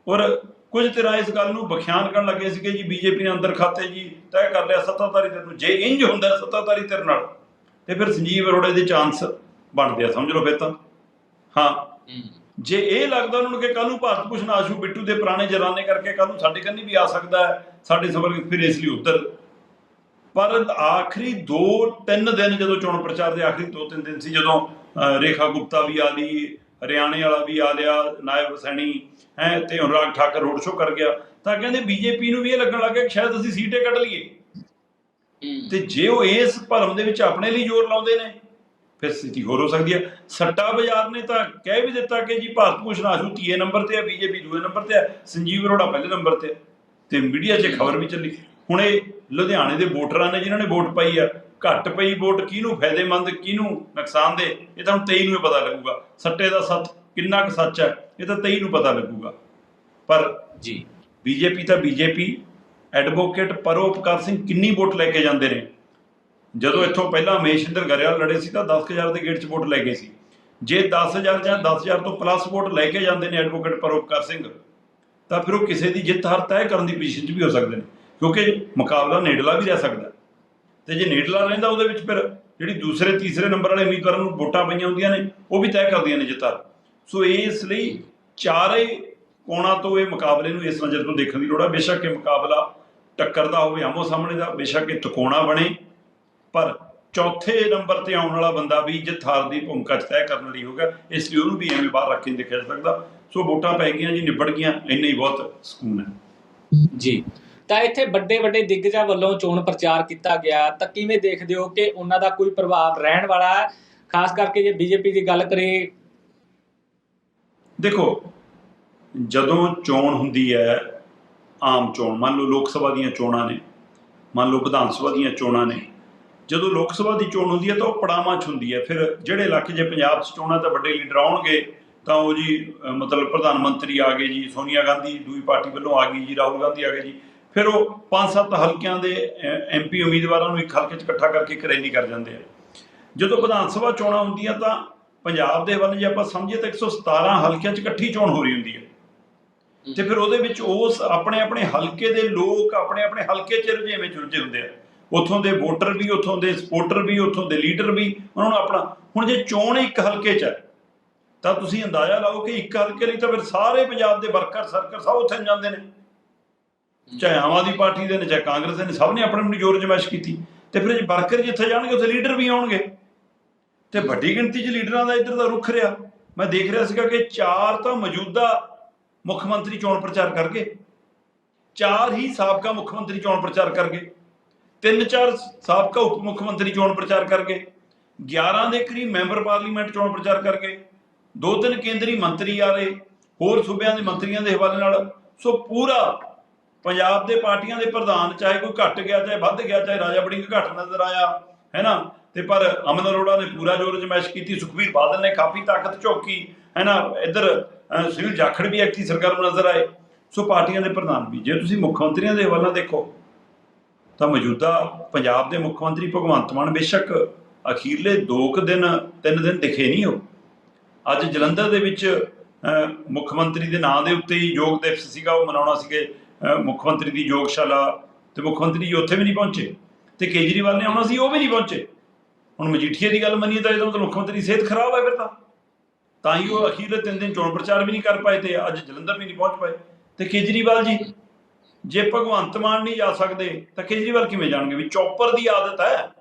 ਔਰ ਕੁਝ ਤਰ੍ਹਾਂ ਇਸ ਗੱਲ ਨੂੰ ਬਖਿਆਨ ਕਰਨ ਲੱਗੇ ਸੀ ਕਿ ਜੀ ਬੀਜੇਪੀ ਨੇ ਅੰਦਰ ਖਾਤੇ ਜੀ ਤੈਅ ਕਰ ਲਿਆ ਸੱਤਾਧਾਰੀ ਧਿਰ ਨੂੰ ਜੇ ਇੰਜ ਹੁੰਦਾ ਸੱਤਾਧਾਰੀ ਧਿਰ ਨਾਲ ਤੇ ਫਿਰ ਸੰਜੀਵ ਅਰੋੜੇ ਦੇ ਚਾਂਸ ਬਣਦੇ ਆ ਸਮਝ ਲਓ ਫਿਰ ਤਾਂ। ਹਾਂ। ਜੇ ਇਹ ਲੱਗਦਾ ਉਹਨਾਂ ਨੂੰ ਕਿ ਕੱਲ ਨੂੰ ਭਾਰਤ ਭੂਸ਼ਣ ਆਸ਼ੂ ਬਿੱਟੂ ਦੇ ਪੁਰਾਣੇ ਜਰਾਨੇ ਕਰਕੇ ਕੱਲ ਨੂੰ ਸਾਡੇ ਕੰਨੀ ਵੀ ਆ ਸਕਦਾ ਹੈ ਸਾਡੇ ਸਬਰ ਫਿਰ ਇਸ ਲਈ ਉੱਧਰ। ਪਰ ਆਖਰੀ 2-3 ਦਿਨ ਜਦੋਂ ਚੋਣ ਪ੍ਰਚਾਰ ਦੇ ਆਖਰੀ 2-3 ਦਿਨ ਸੀ ਜਦੋਂ ਰੇਖਾ ਗੁਪਤਾ ਵੀ ਆ ਲਈ ਹਰਿਆਣੇ ਵਾਲਾ ਵੀ ਆ ਲਿਆ ਨਾਇਬ ਸੈਣੀ ਹੈ ਤੇ ਅਨੁਰਾਗ ਠਾਕਰ ਰੋਡ ਸ਼ੋਅ ਕਰ ਗਿਆ। ਤਾਂ ਕਹਿੰਦੇ ਬੀਜੇਪੀ ਨੂੰ ਵੀ ਇਹ ਲੱਗਣ ਲੱਗਾ ਕਿ ਸ਼ਾਇਦ ਅਸੀਂ ਸੀਟੇ ਕੱਢ ਲਈਏ। ਤੇ ਜੇ ਉਹ ਇਸ ਭਰਮ ਦੇ ਵਿੱਚ ਆਪਣੇ ਲਈ ਜ਼ੋਰ ਲਾਉਂਦੇ ਨੇ ਫਿਰ ਸਥਿਤੀ ਹੋਰ ਹੋ ਸਕਦੀ ਹੈ। ਸੱਟਾ ਬਾਜ਼ਾਰ ਨੇ ਤਾਂ ਕਹਿ ਵੀ ਦਿੱਤਾ ਕਿ ਜੀ ਭਾਰਤ ਭੂਸ਼ਣ ਆਸ਼ੂ ਤੀਏ ਨੰਬਰ ਤੇ ਹੈ ਬੀਜੇਪੀ ਦੂਏ ਨੰਬਰ ਤੇ ਹੈ ਸੰਜੀਵ ਅਰੋੜਾ ਪਹਿਲੇ ਨੰਬਰ ਤੇ ਤੇ ਮੀਡੀਆ 'ਚ ਖਬਰ ਵੀ ਚੱਲੀ। ਹੁਣ ਇਹ ਲੁਧਿਆਣੇ ਦੇ ਵੋਟਰਾਂ ਨੇ ਜਿਨ੍ਹਾਂ ਨੇ ਵੋਟ ਪਾਈ ਆ ਘੱਟ ਪਈ ਵੋਟ ਕਿਹਨੂੰ ਫਾਇਦੇਮੰਦ ਕਿਹਨੂੰ ਨੁਕਸਾਨਦੇ ਇਹ ਤਾਂ ਹੁਣ 23 ਨੂੰ ਪਤਾ ਲੱਗੂਗਾ। ਸੱਟੇ ਦਾ ਸੱਚ ਕਿੰਨਾ ਕੁ ਸੱਚ ਹੈ ਇਹ ਤਾਂ 23 ਨੂੰ ਪਤਾ ਲੱਗੂਗਾ। ਪਰ ਜੀ। ਬੀਜੇਪੀ ਤਾਂ ਬੀਜੇਪੀ ਐਡਵੋਕੇਟ ਪਰੋਪਕਾਰ ਸਿੰਘ ਕਿੰਨੀ ਵੋਟ ਲੈ ਕੇ ਜਾਂਦੇ ਨੇ? ਜਦੋਂ ਇੱਥੋਂ ਪਹਿਲਾਂ ਹਮੇਸ਼ਿੰਦਰ ਗਰੇਵਾਲ ਲੜੇ ਸੀ ਤਾਂ 10000 ਦੇ ਗੇਟ 'ਚ ਵੋਟ ਲੈ ਗਏ ਸੀ। ਜੇ 10000 ਜਾਂ 10000 ਤੋਂ ਪਲੱਸ ਵੋਟ ਲੈ ਕੇ ਜਾਂਦੇ ਨੇ ਐਡਵੋਕੇਟ ਪਰੋਪਕਾਰ ਸਿੰਘ ਤਾਂ ਫਿਰ ਉਹ ਕਿਸੇ ਦੀ ਜਿੱਤ ਹਾਰ ਤੈਅ ਕਰਨ ਦੀ ਪੋਜੀਸ਼ਨ 'ਚ ਵੀ ਹੋ ਸਕਦੇ ਨੇ ਕਿਉਂਕਿ ਮੁਕਾਬਲਾ ਨੇੜਲਾ ਵੀ ਰਹਿ ਸਕਦਾ। ਤੇ ਜੇ ਨੇੜਲਾ ਰਹਿੰਦਾ ਉਹਦੇ ਵਿੱਚ ਫਿਰ ਜਿਹੜੀ ਦੂਸਰੇ, ਤੀਸਰੇ ਨੰਬਰ ਵਾਲੇ ਉਮੀਦਵਾਰਾਂ ਨੂੰ ਵੋਟਾਂ ਪਈਆਂ ਹੁੰਦੀਆਂ ਨੇ, ਉਹ ਵੀ ਤੈਅ ਕਰਦੀਆਂ ਨੇ ਜਿੱਤ। ਹਾਰ ਸੋ ਇਸ ਲਈ ਚਾਰੇ ਕੋਣਾਂ ਤੋਂ ਇਹ ਮੁਕਾਬਲੇ ਨੂੰ ਇਸ ਨਜ਼ਰ ਤੋਂ ਦੇਖਣ ਦੀ ਲੋੜ ਹੈ ਬੇਸ਼ੱਕ ਇਹ ਮੁਕਾਬਲਾ ਟੱਕਰ ਦਾ ਹੋਵੇ ਆਮੋ ਸਾਹਮਣੇ ਦਾ, ਬੇਸ਼ੱਕ ਇਹ ਤਿਕੋਣਾ ਬਣੇ। ਪਰ ਚੌਥੇ ਨੰਬਰ ਤੇ ਆਉਣ ਵਾਲਾ ਬੰਦਾ ਵੀ ਜਿੱਤ ਹਾਰ ਦੀ ਭੂਮਿਕਾ 'ਚ ਤੈਅ ਕਰਨ ਲਈ ਹੋਗਾ ਇਸ ਲਈ ਉਹਨੂੰ ਵੀ ਐਵੇਂ ਬਾਹਰ ਰੱਖ ਕੇ ਨਹੀਂ ਦੇਖਿਆ ਜਾ ਸਕਦਾ। ਸੋ ਵੋਟਾਂ ਪੈ ਗਈਆਂ ਜੀ, ਨਿਬੜ ਗਈਆਂ, ਇੰਨਾ ਹੀ ਬਹੁਤ ਸਕੂਨ ਹੈ। ਜੀ। ਤਾਂ ਇੱਥੇ ਵੱਡੇ ਵੱਡੇ ਦਿੱਗਜਾਂ ਵੱਲੋਂ ਚੋਣ ਪ੍ਰਚਾਰ ਕੀਤਾ ਗਿਆ। ਤਾਂ ਕਿਵੇਂ ਦੇਖਦੇ ਹੋ ਕਿ ਉਹਨਾਂ ਦਾ ਕੋਈ ਪ੍ਰਭਾਵ ਰਹਿਣ ਵਾਲਾ ਹੈ? ਖਾਸ ਕਰਕੇ ਜੇ ਬੀਜੇਪੀ ਦੀ ਗੱਲ ਕਰੀਏ। ਦੇਖੋ, ਜਦੋਂ ਚੋਣ ਹੁੰਦੀ ਹੈ, ਆਮ ਚੋਣ, ਮੰਨ ਲਓ ਲੋਕ ਸਭਾ ਦੀਆਂ ਚੋਣਾਂ ਨੇ, ਮੰਨ ਲਓ ਵਿਧਾਨ ਸਭਾ ਦੀਆਂ ਚੋਣਾਂ ਨੇ, ਜਦੋਂ ਲੋਕ ਸਭਾ ਦੀ ਚੋਣ ਹੁੰਦੀ ਹੈ ਤਾਂ ਉਹ ਪੜਾਵਾਂ 'ਚ ਹੁੰਦੀ ਹੈ। ਫਿਰ ਜਿਹੜੇ ਇਲਾਕੇ ਜੇ ਪੰਜਾਬ 'ਚ ਚੋਣਾਂ ਤਾਂ ਵੱਡੇ ਲੀਡਰ ਆਉਣਗੇ, ਤਾਂ ਉਹ ਜੀ ਮਤਲਬ ਪ੍ਰਧਾਨ ਮੰਤਰੀ ਆ ਗਏ ਜੀ, ਸੋਨੀਆ ਗਾਂਧੀ ਦੂਜੀ ਪਾਰਟੀ ਵੱਲੋਂ ਆ ਗਈ ਜੀ, ਰਾਹੁਲ ਗਾਂਧੀ ਆ ਗਏ ਜੀ। ਫਿਰ ਉਹ ਪੰਜ ਸੱਤ ਹਲਕਿਆਂ ਦੇ ਐਮਪੀ ਉਮੀਦਵਾਰਾਂ ਨੂੰ ਇੱਕ ਹਲਕੇ 'ਚ ਇਕੱਠਾ ਕਰਕੇ ਇੱਕ ਰੈਲੀ ਕਰ ਜਾਂਦੇ ਆ। ਜਦੋਂ ਵਿਧਾਨ ਸਭਾ ਚੋਣਾਂ ਹੁੰਦੀਆਂ ਤਾਂ ਪੰਜਾਬ ਦੇ ਵੱਲ ਜੇ ਆਪਾਂ ਸਮਝੀਏ ਤਾਂ 117 ਹਲਕਿਆਂ 'ਚ ਇਕੱਠੀ ਚੋਣ ਹੋ ਰਹੀ ਹੁੰਦੀ ਹੈ। ਤੇ ਫਿਰ ਉਹਦੇ ਵਿੱਚ ਉਸ ਆਪਣੇ ਆਪਣੇ ਹਲਕੇ ਦੇ ਲੋਕ ਆਪਣੇ ਆਪਣੇ ਹਲਕੇ 'ਚ ਰੁਝੇਵੇਂ ਰੁੱਝੇ ਹੁੰਦੇ ਆ। ਉੱਥੋਂ ਦੇ ਵੋਟਰ ਵੀ ਉੱਥੋਂ ਦੇ ਸਪੋਰਟਰ ਵੀ ਉੱਥੋਂ ਦੇ ਲੀਡਰ ਵੀ ਉਹਨਾਂ ਨੂੰ ਆਪਣਾ ਹੁਣ ਜੇ ਚੋਣ ਇੱਕ ਹਲਕੇ 'ਚ ਹੈ ਤਾਂ ਤੁਸੀਂ ਅੰਦਾਜ਼ਾ ਲਾਓ ਕਿ ਇੱਕ ਹਲਕੇ ਲਈ ਤਾਂ ਫਿਰ ਸਾਰੇ ਪੰਜਾਬ ਦੇ ਵਰਕਰ ਸਰਕਰ ਸਭ ਉੱਥੇ ਜਾਂਦੇ ਨੇ। ਚਾਹੇ ਆਮ ਆਦਮੀ ਪਾਰਟੀ ਦੇ ਨੇ, ਚਾਹੇ ਕਾਂਗਰਸ ਦੇ ਨੇ, ਸਭ ਨੇ ਆਪਣੇ ਆਪਣੇ ਜੋਰ ਜਮਾਇਸ਼ ਕੀਤੀ। ਤੇ ਫਿਰ ਜੇ ਵਰਕਰ ਜਿੱਥੇ ਜਾਣਗੇ, ਉੱਥੇ ਲੀਡਰ ਵੀ ਆਉਣਗੇ। ਤੇ ਵੱਡੀ ਗਿਣਤੀ 'ਚ ਲੀਡਰਾਂ ਦਾ ਇੱਧਰ ਦਾ ਰੁਖ ਰਿਹਾ। ਮੈਂ ਦੇਖ ਰਿਹਾ ਸੀਗਾ ਕਿ ਚਾਰ ਤਾਂ ਮੌਜੂਦਾ ਮੁੱਖ ਮੰਤਰੀ ਚੋਣ ਪ੍ਰਚਾਰ ਕਰ ਗਏ ਚਾਰ ਹੀ ਸਾਬਕਾ ਮੁੱਖ ਮੰਤਰੀ ਚੋਣ ਪ੍ਰਚਾਰ ਕਰ ਗਏ ਤਿੰਨ ਚਾਰ ਸਾਬਕਾ ਉਪ ਮੁੱਖ ਮੰਤਰੀ ਚੋਣ ਪ੍ਰਚਾਰ ਕਰ ਗਏ 11 ਦੇ ਕਰੀਬ ਮੈਂਬਰ ਪਾਰਲੀਮੈਂਟ ਚੋਣ ਪ੍ਰਚਾਰ ਕਰ ਗਏ ਦੋ ਤਿੰਨ ਕੇਂਦਰੀ ਮੰਤਰੀ ਆ ਰਹੇ, ਹੋਰ ਸੂਬਿਆਂ ਦੇ ਮੰਤਰੀਆਂ ਦੇ ਹਵਾਲੇ ਨਾਲ। ਸੋ ਪੂਰਾ ਪੰਜਾਬ ਦੇ ਪਾਰਟੀਆਂ ਦੇ ਪ੍ਰਧਾਨ, ਚਾਹੇ ਕੋਈ ਘਟ ਗਿਆ, ਚਾਹੇ ਵੱਧ ਗਿਆ, ਚਾਹੇ ਰਾਜਾ ਬੜਿੰਗ ਘਟ ਨਜ਼ਰ ਆਇਆ, ਹੈ ਨਾ? ਤੇ ਪਰ ਅਮਨ ਅਰੋੜਾ ਨੇ ਪੂਰਾ ਜੋਰ ਜਮੈਸ਼ ਕੀਤੀ, ਸੁਖਬੀਰ ਬਾਦਲ ਨੇ ਕਾਫੀ ਤਾਕਤ ਝੋਕੀ, ਹੈ ਨਾ? ਇੱਧਰ ਸੁਨੀਲ ਜਾਖੜ ਵੀ ਐਕਟੀ ਸਰਕਾਰ ਨਜ਼ਰ ਆਏ। ਸੋ ਪਾਰਟੀਆਂ ਦੇ ਪ੍ਰਧਾਨ ਵੀ। ਜੇ ਤੁਸੀਂ ਮੁੱਖ ਮੰਤਰੀਆਂ ਦੇ ਹਵਾਲਾ ਦੇਖੋ, ਤਾਂ ਮੌਜੂਦਾ ਪੰਜਾਬ ਦੇ ਮੁੱਖ ਮੰਤਰੀ ਭਗਵੰਤ ਮਾਨ ਬੇਸ਼ੱਕ ਅਖੀਰਲੇ 2 ਕੁ ਦਿਨ 3 ਦਿਨ ਦਿਖੇ ਨਹੀਂ ਹੋ ਅੱਜ ਜਲੰਧਰ ਦੇ ਵਿੱਚ ਮੁੱਖ ਮੰਤਰੀ ਦੇ ਨਾਂ ਦੇ ਉੱਤੇ ਹੀ ਯੋਗ ਦਿਵਸ ਸੀਗਾ, ਉਹ ਮਨਾਉਣਾ ਸੀਗੇ ਮੁੱਖ ਮੰਤਰੀ ਦੀ ਯੋਗਸ਼ਾਲਾ ਤੇ ਮੁੱਖ ਮੰਤਰੀ ਜੀ ਉੱਥੇ ਵੀ ਨਹੀਂ ਪਹੁੰਚੇ ਤੇ ਕੇਜਰੀਵਾਲ ਨੇ ਆਉਣਾ ਸੀ ਉਹ ਵੀ ਨਹੀਂ ਪਹੁੰਚੇ। ਹੁਣ ਮਜੀਠੀਆ ਦੀ ਗੱਲ ਮੰਨੀਏ ਤਾਂ ਇਹਦਾ ਮਤਲਬ ਮੁੱਖ ਮੰਤਰੀ ਦੀ ਸਿਹਤ ਖਰਾਬ ਹੈ ਫਿਰ ਤਾਂ। ਤਾਂ ਹੀ ਉਹ ਅਖੀਰਲੇ ਤਿੰਨ ਦਿਨ ਚੋਣ ਪ੍ਰਚਾਰ ਵੀ ਨਹੀਂ ਕਰ ਪਾਏ ਤੇ ਅੱਜ ਜਲੰਧਰ ਵੀ ਨਹੀਂ ਪਹੁੰਚ ਪਾਏ। ਤੇ ਕੇਜਰੀਵਾਲ ਜੀ, ਜੇ ਭਗਵੰਤ ਮਾਨ ਨਹੀਂ ਜਾ ਸਕਦੇ, ਤਾਂ ਕੇਜਰੀਵਾਲ ਕਿਵੇਂ ਜਾਣਗੇ ਵੀ ਚੌਪਰ ਦੀ ਆਦਤ ਹੈ?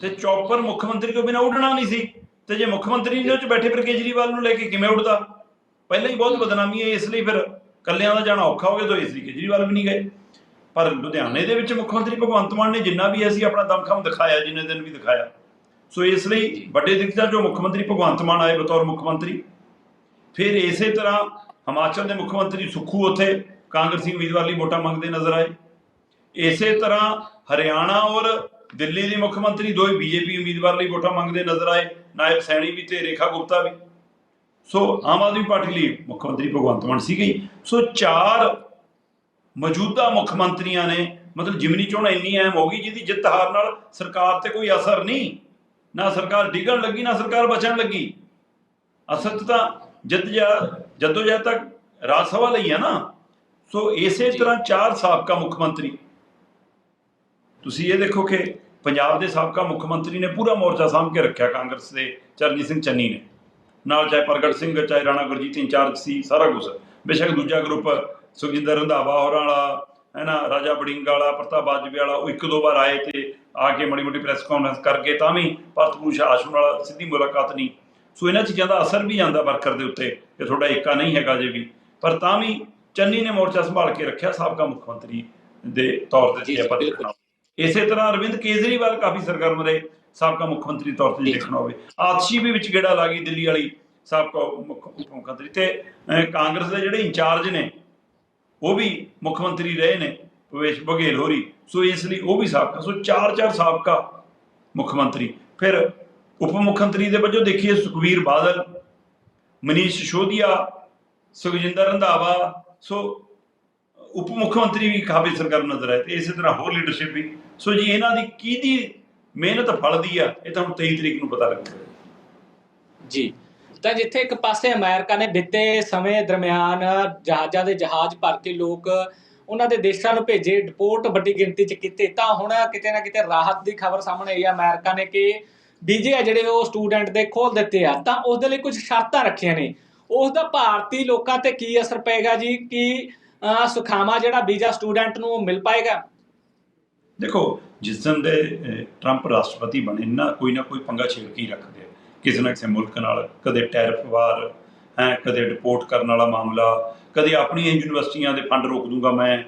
ਤੇ ਚੌਪਰ ਮੁੱਖ ਮੰਤਰੀ ਤੋਂ ਬਿਨਾ ਉੱਡਣਾ ਨਹੀਂ ਸੀ। ਤੇ ਜੇ ਮੁੱਖ ਮੰਤਰੀ ਨੇ ਉਹ ਚ ਬੈਠੇ ਫਿਰ ਕੇਜਰੀਵਾਲ ਨੂੰ ਲੈ ਕੇ ਕਿਵੇਂ ਉੱਡਦਾ? ਪਹਿਲਾਂ ਹੀ ਬਹੁਤ ਬਦਨਾਮੀ ਹੈ ਇਸ ਲਈ ਫਿਰ। ਕੱਲਿਆਂ ਦਾ ਜਾਣਾ ਔਖਾ ਹੋ ਗਿਆ ਤਾਂ ਸ਼੍ਰੀ ਕੇਜਰੀਵਾਲ ਵੀ ਨਹੀਂ ਗਏ। ਪਰ ਲੁਧਿਆਣੇ ਦੇ ਵਿੱਚ ਮੁੱਖ ਮੰਤਰੀ ਭਗਵੰਤ ਮਾਨ ਨੇ ਜਿੰਨਾ ਵੀ ਅਸੀਂ ਆਪਣਾ ਦਮਖਮ ਦਿਖਾਇਆ, ਜਿੰਨੇ ਦਿਨ ਵੀ ਦਿਖਾਇਆ, ਸੋ ਇਸ ਲਈ ਵੱਡੇ ਦਿੱਕਤਾਂ ਜੋ ਮੁੱਖ ਮੰਤਰੀ ਭਗਵੰਤ ਮਾਨ ਆਏ ਬਤੌਰ ਮੁੱਖ ਮੰਤਰੀ ਫਿਰ ਇਸੇ ਤਰ੍ਹਾਂ ਹਿਮਾਚਲ ਦੇ ਮੁੱਖ ਮੰਤਰੀ ਸੁਖੂ ਉੱਥੇ, ਕਾਂਗਰਸੀ ਉਮੀਦਵਾਰ ਲਈ ਵੋਟਾਂ ਮੰਗਦੇ ਨਜ਼ਰ ਆਏ। ਇਸੇ ਤਰ੍ਹਾਂ ਹਰਿਆਣਾ ਔਰ ਦਿੱਲੀ ਦੇ ਮੁੱਖ ਮੰਤਰੀ ਦੋਵੇਂ ਬੀਜੇਪੀ ਉਮੀਦਵਾਰ ਲਈ ਵੋਟਾਂ ਮੰਗਦੇ ਨਜ਼ਰ ਆਏ। ਨਾਇਬ ਸੈਣੀ ਵੀ ਤੇ ਰੇਖਾ ਗੁਪਤਾ ਵੀ। ਸੋ ਆਮ ਆਦਮੀ ਪਾਰਟੀ ਲਈ ਮੁੱਖ ਮੰਤਰੀ ਭਗਵੰਤ ਮਾਨ ਸੀ ਗਈ ਸੋ ਚਾਰ ਮੌਜੂਦਾ ਮੁੱਖ ਮੰਤਰੀਆਂ ਨੇ ਮਤਲਬ ਜਿਮਨੀ ਚੋਣ ਇੰਨੀ ਅਹਿਮ ਹੋ ਗਈ ਜਿਹਦੀ ਜਿੱਤ ਹਾਰ ਨਾਲ ਸਰਕਾਰ ਤੇ ਕੋਈ ਅਸਰ ਨਹੀਂ। ਨਾ ਸਰਕਾਰ ਡਿੱਗਣ ਲੱਗੀ ਨਾ ਸਰਕਾਰ ਬਚਣ ਲੱਗੀ। ਅਸਲ 'ਚ ਤਾਂ ਜਿੱਤ ਜਾ ਜਦੋਂ ਜਦ ਤੱਕ ਰਾਜ ਸਭਾ ਲਈ ਹੈ ਨਾ। ਸੋ ਇਸੇ। ਤਰ੍ਹਾਂ ਚਾਰ ਸਾਬਕਾ ਮੁੱਖ ਮੰਤਰੀ। ਤੁਸੀਂ ਇਹ ਦੇਖੋ ਕਿ ਪੰਜਾਬ ਦੇ ਸਾਬਕਾ ਮੁੱਖ ਮੰਤਰੀ ਨੇ ਪੂਰਾ ਮੋਰਚਾ ਸਾਂਭ ਕੇ ਰੱਖਿਆ ਕਾਂਗਰਸ ਦੇ ਚਰਨਜੀਤ ਸਿੰਘ ਚੰਨੀ ਨੇ। ਨਾਲ ਚਾਹੇ ਪ੍ਰਗਟ ਸਿੰਘ ਚਾਹੇ ਰਾਣਾ ਗੁਰਜੀਤ ਇੰਚਾਰਜ ਸੀ ਸਾਰਾ ਕੁਝ ਬੇਸ਼ੱਕ ਦੂਜਾ ਗਰੁੱਪ ਸੁਖਜਿੰਦਰ ਰੰਧਾਵਾ ਹੋਰਾਂ ਵਾਲਾ ਹੈ ਨਾ ਰਾਜਾ ਬੜਿੰਗ ਵਾਲਾ ਪ੍ਰਤਾਪ ਬਾਜਵੇ ਵਾਲਾ ਉਹ ਇੱਕ ਦੋ ਵਾਰ ਆਏ ਤੇ ਆ ਕੇ ਮੜੀ ਮੋਟੀ ਪ੍ਰੈਸ ਕਾਨਫਰੰਸ ਕਰਕੇ ਤਾਂ ਵੀ ਭਰਤਪੂਰ ਆਸ਼ੂ ਨਾਲ ਸਿੱਧੀ ਮੁਲਾਕਾਤ ਨਹੀਂ। ਸੋ ਇਹਨਾਂ ਚੀਜ਼ਾਂ ਦਾ ਅਸਰ ਵੀ ਜਾਂਦਾ ਵਰਕਰ ਦੇ ਉੱਤੇ ਕਿ ਤੁਹਾਡਾ ਏਕਾ ਨਹੀਂ ਹੈਗਾ ਜੇ ਵੀ। ਪਰ ਤਾਂ ਵੀ ਚੰਨੀ ਨੇ ਮੋਰਚਾ ਸੰਭਾਲ ਕੇ ਰੱਖਿਆ ਸਾਬਕਾ ਮੁੱਖ ਮੰਤਰੀ ਦੇ ਤੌਰ ਤੇ ਆਪਾਂ। ਦੇਖਣਾ ਇਸੇ ਤਰ੍ਹਾਂ ਅਰਵਿੰਦ ਕੇਜਰੀਵਾਲ ਕਾਫੀ ਸਰਗਰਮ ਰਹੇ। ਸਾਬਕਾ ਮੁੱਖ ਮੰਤਰੀ ਤੌਰ ਤੇ। ਦੇਖਣਾ ਹੋਵੇ। ਆਤਸ਼ੀ ਵੀ ਵਿੱਚ ਗੇੜਾ ਲਾ ਗਈ ਦਿੱਲੀ ਵਾਲੀ ਸਾਬਕਾ ਮੁੱਖ ਮੁੱਖ ਮੰਤਰੀ ਤੇ ਕਾਂਗਰਸ ਦੇ ਜਿਹੜੇ ਇੰਚਾਰਜ ਨੇ ਉਹ ਵੀ ਮੁੱਖ ਮੰਤਰੀ ਰਹੇ ਨੇ ਭਵੇਸ਼ ਬਘੇਲ ਹੋਰੀ। ਸੋ ਇਸ ਲਈ ਉਹ ਵੀ ਸਾਬਕਾ ਸੋ ਚਾਰ ਚਾਰ ਸਾਬਕਾ ਮੁੱਖ ਮੰਤਰੀ। ਫਿਰ ਉਪ ਮੁੱਖ ਮੰਤਰੀ ਦੇ ਵਜੋਂ ਦੇਖੀਏ ਸੁਖਵੀਰ ਬਾਦਲ ਮਨੀਸ਼ ਸਿਸੋਦੀਆ ਸੁਖਜਿੰਦਰ ਰੰਧਾਵਾ। ਸੋ ਉਪ ਮੁੱਖ ਮੰਤਰੀ ਵੀ ਕਾਫੀ ਸਰਗਰਮ ਨਜ਼ਰ ਆਏ ਤੇ ਇਸੇ ਤਰ੍ਹਾਂ ਹੋਰ ਲੀਡਰਸ਼ਿਪ ਵੀ। ਸੋ ਜੀ ਇਹਨਾਂ ਦੀ ਕਿਹਦੀ ਮਿਹਨਤ ਫਲਦੀ ਆ ਇਹ ਤਾਂ ਹੁਣ 23 ਤਰੀਕ ਨੂੰ ਪਤਾ ਲੱਗੇਗਾ। ਜੀ। ਤਾਂ ਜਿੱਥੇ ਇੱਕ ਪਾਸੇ ਅਮਰੀਕਾ ਨੇ ਬਿੱਤੇ ਸਮੇਂ ਦਰਮਿਆਨ ਜਹਾਜ਼ਾਂ ਦੇ ਜਹਾਜ਼ ਭਰ ਕੇ ਲੋਕ ਉਹਨਾਂ ਦੇ ਦੇਸ਼ਾਂ ਨੂੰ ਭੇਜੇ ਡਿਪੋਰਟ ਵੱਡੀ ਗਿਣਤੀ 'ਚ ਕੀਤੇ। ਤਾਂ ਹੁਣ ਕਿਤੇ ਨਾ ਕਿਤੇ ਰਾਹਤ ਦੀ ਖਬਰ ਸਾਹਮਣੇ ਆਈ ਹੈ ਅਮਰੀਕਾ ਨੇ ਕਿ ਵੀਜ਼ੇ ਆ ਜਿਹੜੇ ਉਹ ਸਟੂਡੈਂਟ ਦੇ ਖੋਲ ਦਿੱਤੇ ਆ। ਤਾਂ ਉਸ ਦੇ ਲਈ ਕੁਝ ਸ਼ਰਤਾਂ ਰੱਖੀਆਂ ਨੇ। ਉਸ ਦਾ ਭਾਰਤੀ ਲੋਕਾਂ ਤੇ ਕੀ ਅਸਰ ਪਏਗਾ ਜੀ? ਕਿ ਸੁਖਾਵਾਂ ਜਿਹੜਾ ਵੀਜ਼ਾ ਸਟੂਡੈਂਟ ਨੂੰ ਮਿਲ ਪਾਏਗਾ? ਦੇਖੋ ਜਿਸ ਦਿਨ ਦੇ ਟਰੰਪ ਰਾਸ਼ਟਰਪਤੀ ਬਣੇ, ਨਾ ਕੋਈ ਨਾ ਕੋਈ ਪੰਗਾ ਛੇੜ ਕੇ ਹੀ ਰੱਖਦੇ ਆ। ਕਿਸੇ ਨਾ ਕਿਸੇ ਮੁਲਕ ਨਾਲ ਕਦੇ ਟੈਰਿਫ ਵਾਰ, ਹੈ, ਕਦੇ ਡਿਪੋਰਟ ਕਰਨ ਵਾਲਾ ਮਾਮਲਾ, ਕਦੇ ਆਪਣੀਆਂ ਯੂਨੀਵਰਸਿਟੀਆਂ ਦੇ ਫੰਡ ਰੋਕ ਦੂੰਗਾ ਮੈਂ,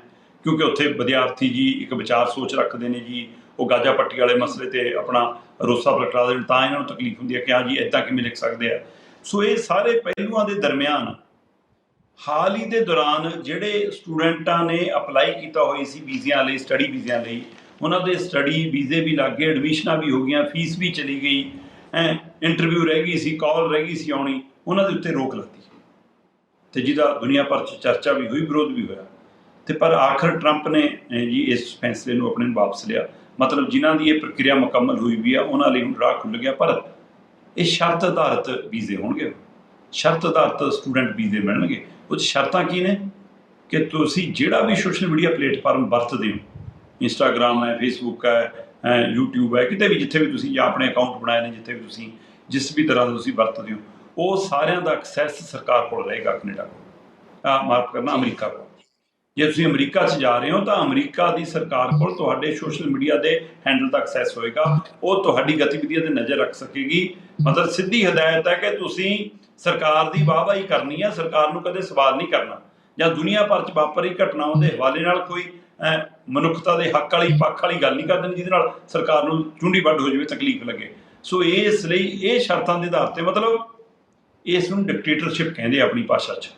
ਕਿਉਂਕਿ ਉੱਥੇ ਵਿਦਿਆਰਥੀ ਜੀ ਇੱਕ ਵਿਚਾਰ ਸੋਚ ਰੱਖਦੇ ਨੇ ਜੀ, ਉਹ ਗਾਜਾ ਪੱਟੀ ਵਾਲੇ ਮਸਲੇ ਤੇ ਆਪਣਾ ਰੋਸਾ ਪ੍ਰਗਟਾ ਦੇਣ, ਤਾਂ ਇਹਨਾਂ ਨੂੰ ਤਕਲੀਫ ਹੁੰਦੀ ਹੈ ਕਿ ਹਾਂ ਜੀ ਇਦਾਂ ਕਿਵੇਂ ਲਿਖ ਸਕਦੇ ਆ। ਸੋ ਇਹ ਸਾਰੇ ਪਹਿਲੂਆਂ ਦੇ ਦਰਮਿਆਨ, ਹਾਲ ਹੀ ਦੇ ਦੌਰਾਨ ਜਿਹੜੇ ਸਟੂਡੈਂਟਾਂ ਨੇ ਅਪਲਾਈ ਕੀਤਾ ਹੋਈ ਸੀ ਵੀਜ਼ਿਆਂ ਲਈ ਸਟੱਡੀ ਵੀਜ਼ਿਆਂ ਲਈ ਉਹਨਾਂ ਦੇ ਸਟੱਡੀ ਵੀਜ਼ੇ ਵੀ ਲੱਗ ਗਏ ਐਡਮਿਸ਼ਨਾਂ ਵੀ ਹੋ ਗਈਆਂ, ਫੀਸ ਵੀ ਚਲੀ ਗਈ, ਹੈ, ਇੰਟਰਵਿਊ ਰਹਿ ਗਈ ਸੀ, ਕਾਲ ਰਹਿ ਗਈ ਸੀ ਆਉਣੀ, ਉਹਨਾਂ ਦੇ ਉੱਤੇ ਰੋਕ ਲੱਗੀ ਤੇ ਜਿਹਦਾ ਦੁਨੀਆ ਭਰ 'ਚ ਚਰਚਾ ਵੀ ਹੋਈ, ਵਿਰੋਧ ਵੀ ਹੋਇਆ। ਤੇ ਪਰ ਆਖਰ ਟਰੰਪ ਨੇ ਜੀ, ਇਸ ਫੈਸਲੇ ਨੂੰ ਆਪਣੇ ਨੂੰ ਵਾਪਸ ਲਿਆ। ਮਤਲਬ ਜਿਨ੍ਹਾਂ ਦੀ ਇਹ ਪ੍ਰਕਿਰਿਆ ਮੁਕੰਮਲ ਹੋਈ ਵੀ ਆ, ਉਹਨਾਂ ਲਈ ਹੁਣ ਰਾਹ ਖੁੱਲ ਗਿਆ, ਪਰ ਇਹ ਸ਼ਰਤ ਆਧਾਰਿਤ ਵੀਜ਼ੇ ਹੋਣਗੇ। ਸ਼ਰਤ ਆਧਾਰਿਤ ਸਟੂਡੈਂਟ ਵੀਜ਼ੇ ਮਿਲਣਗੇ। ਉਹ 'ਚ ਸ਼ਰਤਾਂ ਕੀ ਨੇ? ਕਿ ਤੁਸੀਂ ਜਿਹੜਾ ਵੀ ਸੋਸ਼ਲ ਮੀਡੀਆ ਪਲੇਟਫਾਰਮ ਵਰਤਦੇ ਹੋ ਇੰਸਟਾਗ੍ਰam ਹੈ ਫੇਸਬੁੱਕ ਹੈ ਹੈ, YouTube ਹੈ, ਕਿਤੇ ਵੀ ਜਿੱਥੇ ਵੀ ਤੁਸੀਂ ਜਾਂ ਆਪਣੇ ਅਕਾਊਂਟ ਬਣਾਏ ਨੇ, ਜਿੱਥੇ ਵੀ ਤੁਸੀਂ ਜਿਸ ਵੀ ਤਰ੍ਹਾਂ ਦਾ ਤੁਸੀਂ ਵਰਤਦੇ ਹੋ, ਉਹ ਸਾਰਿਆਂ ਦਾ ਐਕਸੈਸ ਸਰਕਾਰ ਕੋਲ ਰਹੇਗਾ ਕੈਨੇਡਾ ਕੋਲ। ਆ ਮਾਰਕ ਕਰਨਾ, ਅਮਰੀਕਾ ਕੋਲ। ਜੇ ਤੁਸੀਂ ਅਮਰੀਕਾ 'ਚ ਜਾ ਰਹੇ ਹੋ, ਤਾਂ ਅਮਰੀਕਾ ਦੀ ਸਰਕਾਰ ਕੋਲ ਤੁਹਾਡੇ ਸੋਸ਼ਲ ਮੀਡੀਆ ਦੇ ਹੈਂਡਲ ਦਾ ਐਕਸੈਸ ਹੋਏਗਾ। ਉਹ ਤੁਹਾਡੀ ਗਤੀਵਿਧੀਆਂ ਤੇ ਨਜ਼ਰ ਰੱਖ ਸਕੇਗੀ। ਮਤਲਬ ਸਿੱਧੀ ਹਦਾਇਤ ਹੈ ਕਿ ਤੁਸੀਂ ਸਰਕਾਰ ਦੀ ਵਾਹਵਾਹੀ ਕਰਨੀ ਹੈ ਸਰਕਾਰ ਨੂੰ ਕਦੇ ਸਵਾਲ ਨਹੀਂ ਕਰਨਾ। ਜਾਂ ਦੁਨੀਆ ਭਰ 'ਚ ਵਾਪਰੀ ਘਟਨਾਵਾਂ ਦੇ ਹਵਾਲੇ ਨਾਲ ਕੋਈ ਮਨੁੱਖਤਾ ਦੇ ਹੱਕ ਵਾਲੀ ਪੱਖ ਵਾਲੀ ਗੱਲ ਨਹੀਂ ਕਰਦੇ ਜਿਹਦੇ ਨਾਲ ਸਰਕਾਰ ਨੂੰ ਚੁੰਡੀ ਵੱਢ ਹੋ ਜਾਵੇ ਤਕਲੀਫ ਲੱਗੇ। ਸੋ ਇਸ ਲਈ ਇਹ ਸ਼ਰਤਾਂ ਦੇ ਆਧਾਰ ਤੇ ਮਤਲਬ ਇਸ ਨੂੰ ਡਿਕਟੇਟਰਸ਼ਿਪ ਕਹਿੰਦੇ ਆਪਣੀ ਭਾਸ਼ਾ 'ਚ।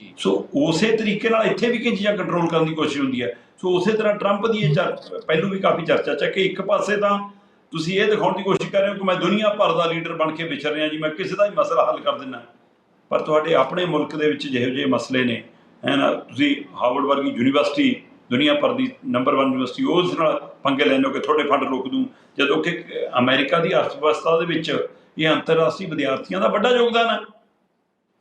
ਜੀ। ਸੋ ਉਸੇ ਤਰੀਕੇ ਨਾਲ ਇੱਥੇ ਵੀ ਕਈ ਚੀਜ਼ਾਂ ਕੰਟਰੋਲ ਕਰਨ ਦੀ ਕੋਸ਼ਿਸ਼ ਹੁੰਦੀ ਹੈ ਸੋ ਉਸੇ ਤਰ੍ਹਾਂ ਟਰੰਪ ਦੀ ਇਹ ਚਰ- ਪਹਿਲੂ ਵੀ ਕਾਫੀ ਚਰਚਾ ਚ ਹੈ ਕਿ ਇੱਕ ਪਾਸੇ ਤਾਂ ਤੁਸੀਂ ਇਹ ਦਿਖਾਉਣ ਦੀ ਕੋਸ਼ਿਸ਼ ਕਰ ਰਹੇ ਹੋ ਕਿ ਮੈਂ ਦੁਨੀਆ ਭਰ ਦਾ ਲੀਡਰ ਬਣ ਕੇ ਵਿਚਰ ਰਿਹਾ ਜੀ ਮੈਂ ਕਿਸੇ ਦਾ ਵੀ ਮਸਲਾ ਹੱਲ ਕਰ ਦਿੰਦਾ। ਪਰ ਤੁਹਾਡੇ ਆਪਣੇ ਮੁਲਕ ਦੇ ਵਿੱਚ ਜਿਹੋ ਜਿਹੇ ਮਸਲੇ ਨੇ ਹੈ ਨਾ? ਤੁਸੀਂ ਹਾਰਵਰਡ ਵਰਗੀ ਯੂਨੀਵਰਸਿਟੀ, ਦੁਨੀਆ ਭਰ ਦੀ ਨੰਬਰ 1 ਯੂਨੀਵਰਸਿਟੀ ਉਸ ਨਾਲ ਪੰਗੇ ਲੈਂਦੇ ਹੋ ਕਿ ਤੁਹਾਡੇ ਫੰਡ ਰੋਕ ਦੂੰ। ਜਦੋਂ ਕਿ ਅਮਰੀਕਾ ਦੀ ਅਰਥ ਵਿਵਸਥਾ ਦੇ ਵਿੱਚ ਇਹ ਅੰਤਰਰਾਸ਼ਟਰੀ ਵਿਦਿਆਰਥੀਆਂ ਦਾ ਵੱਡਾ ਯੋਗਦਾਨ ਹੈ।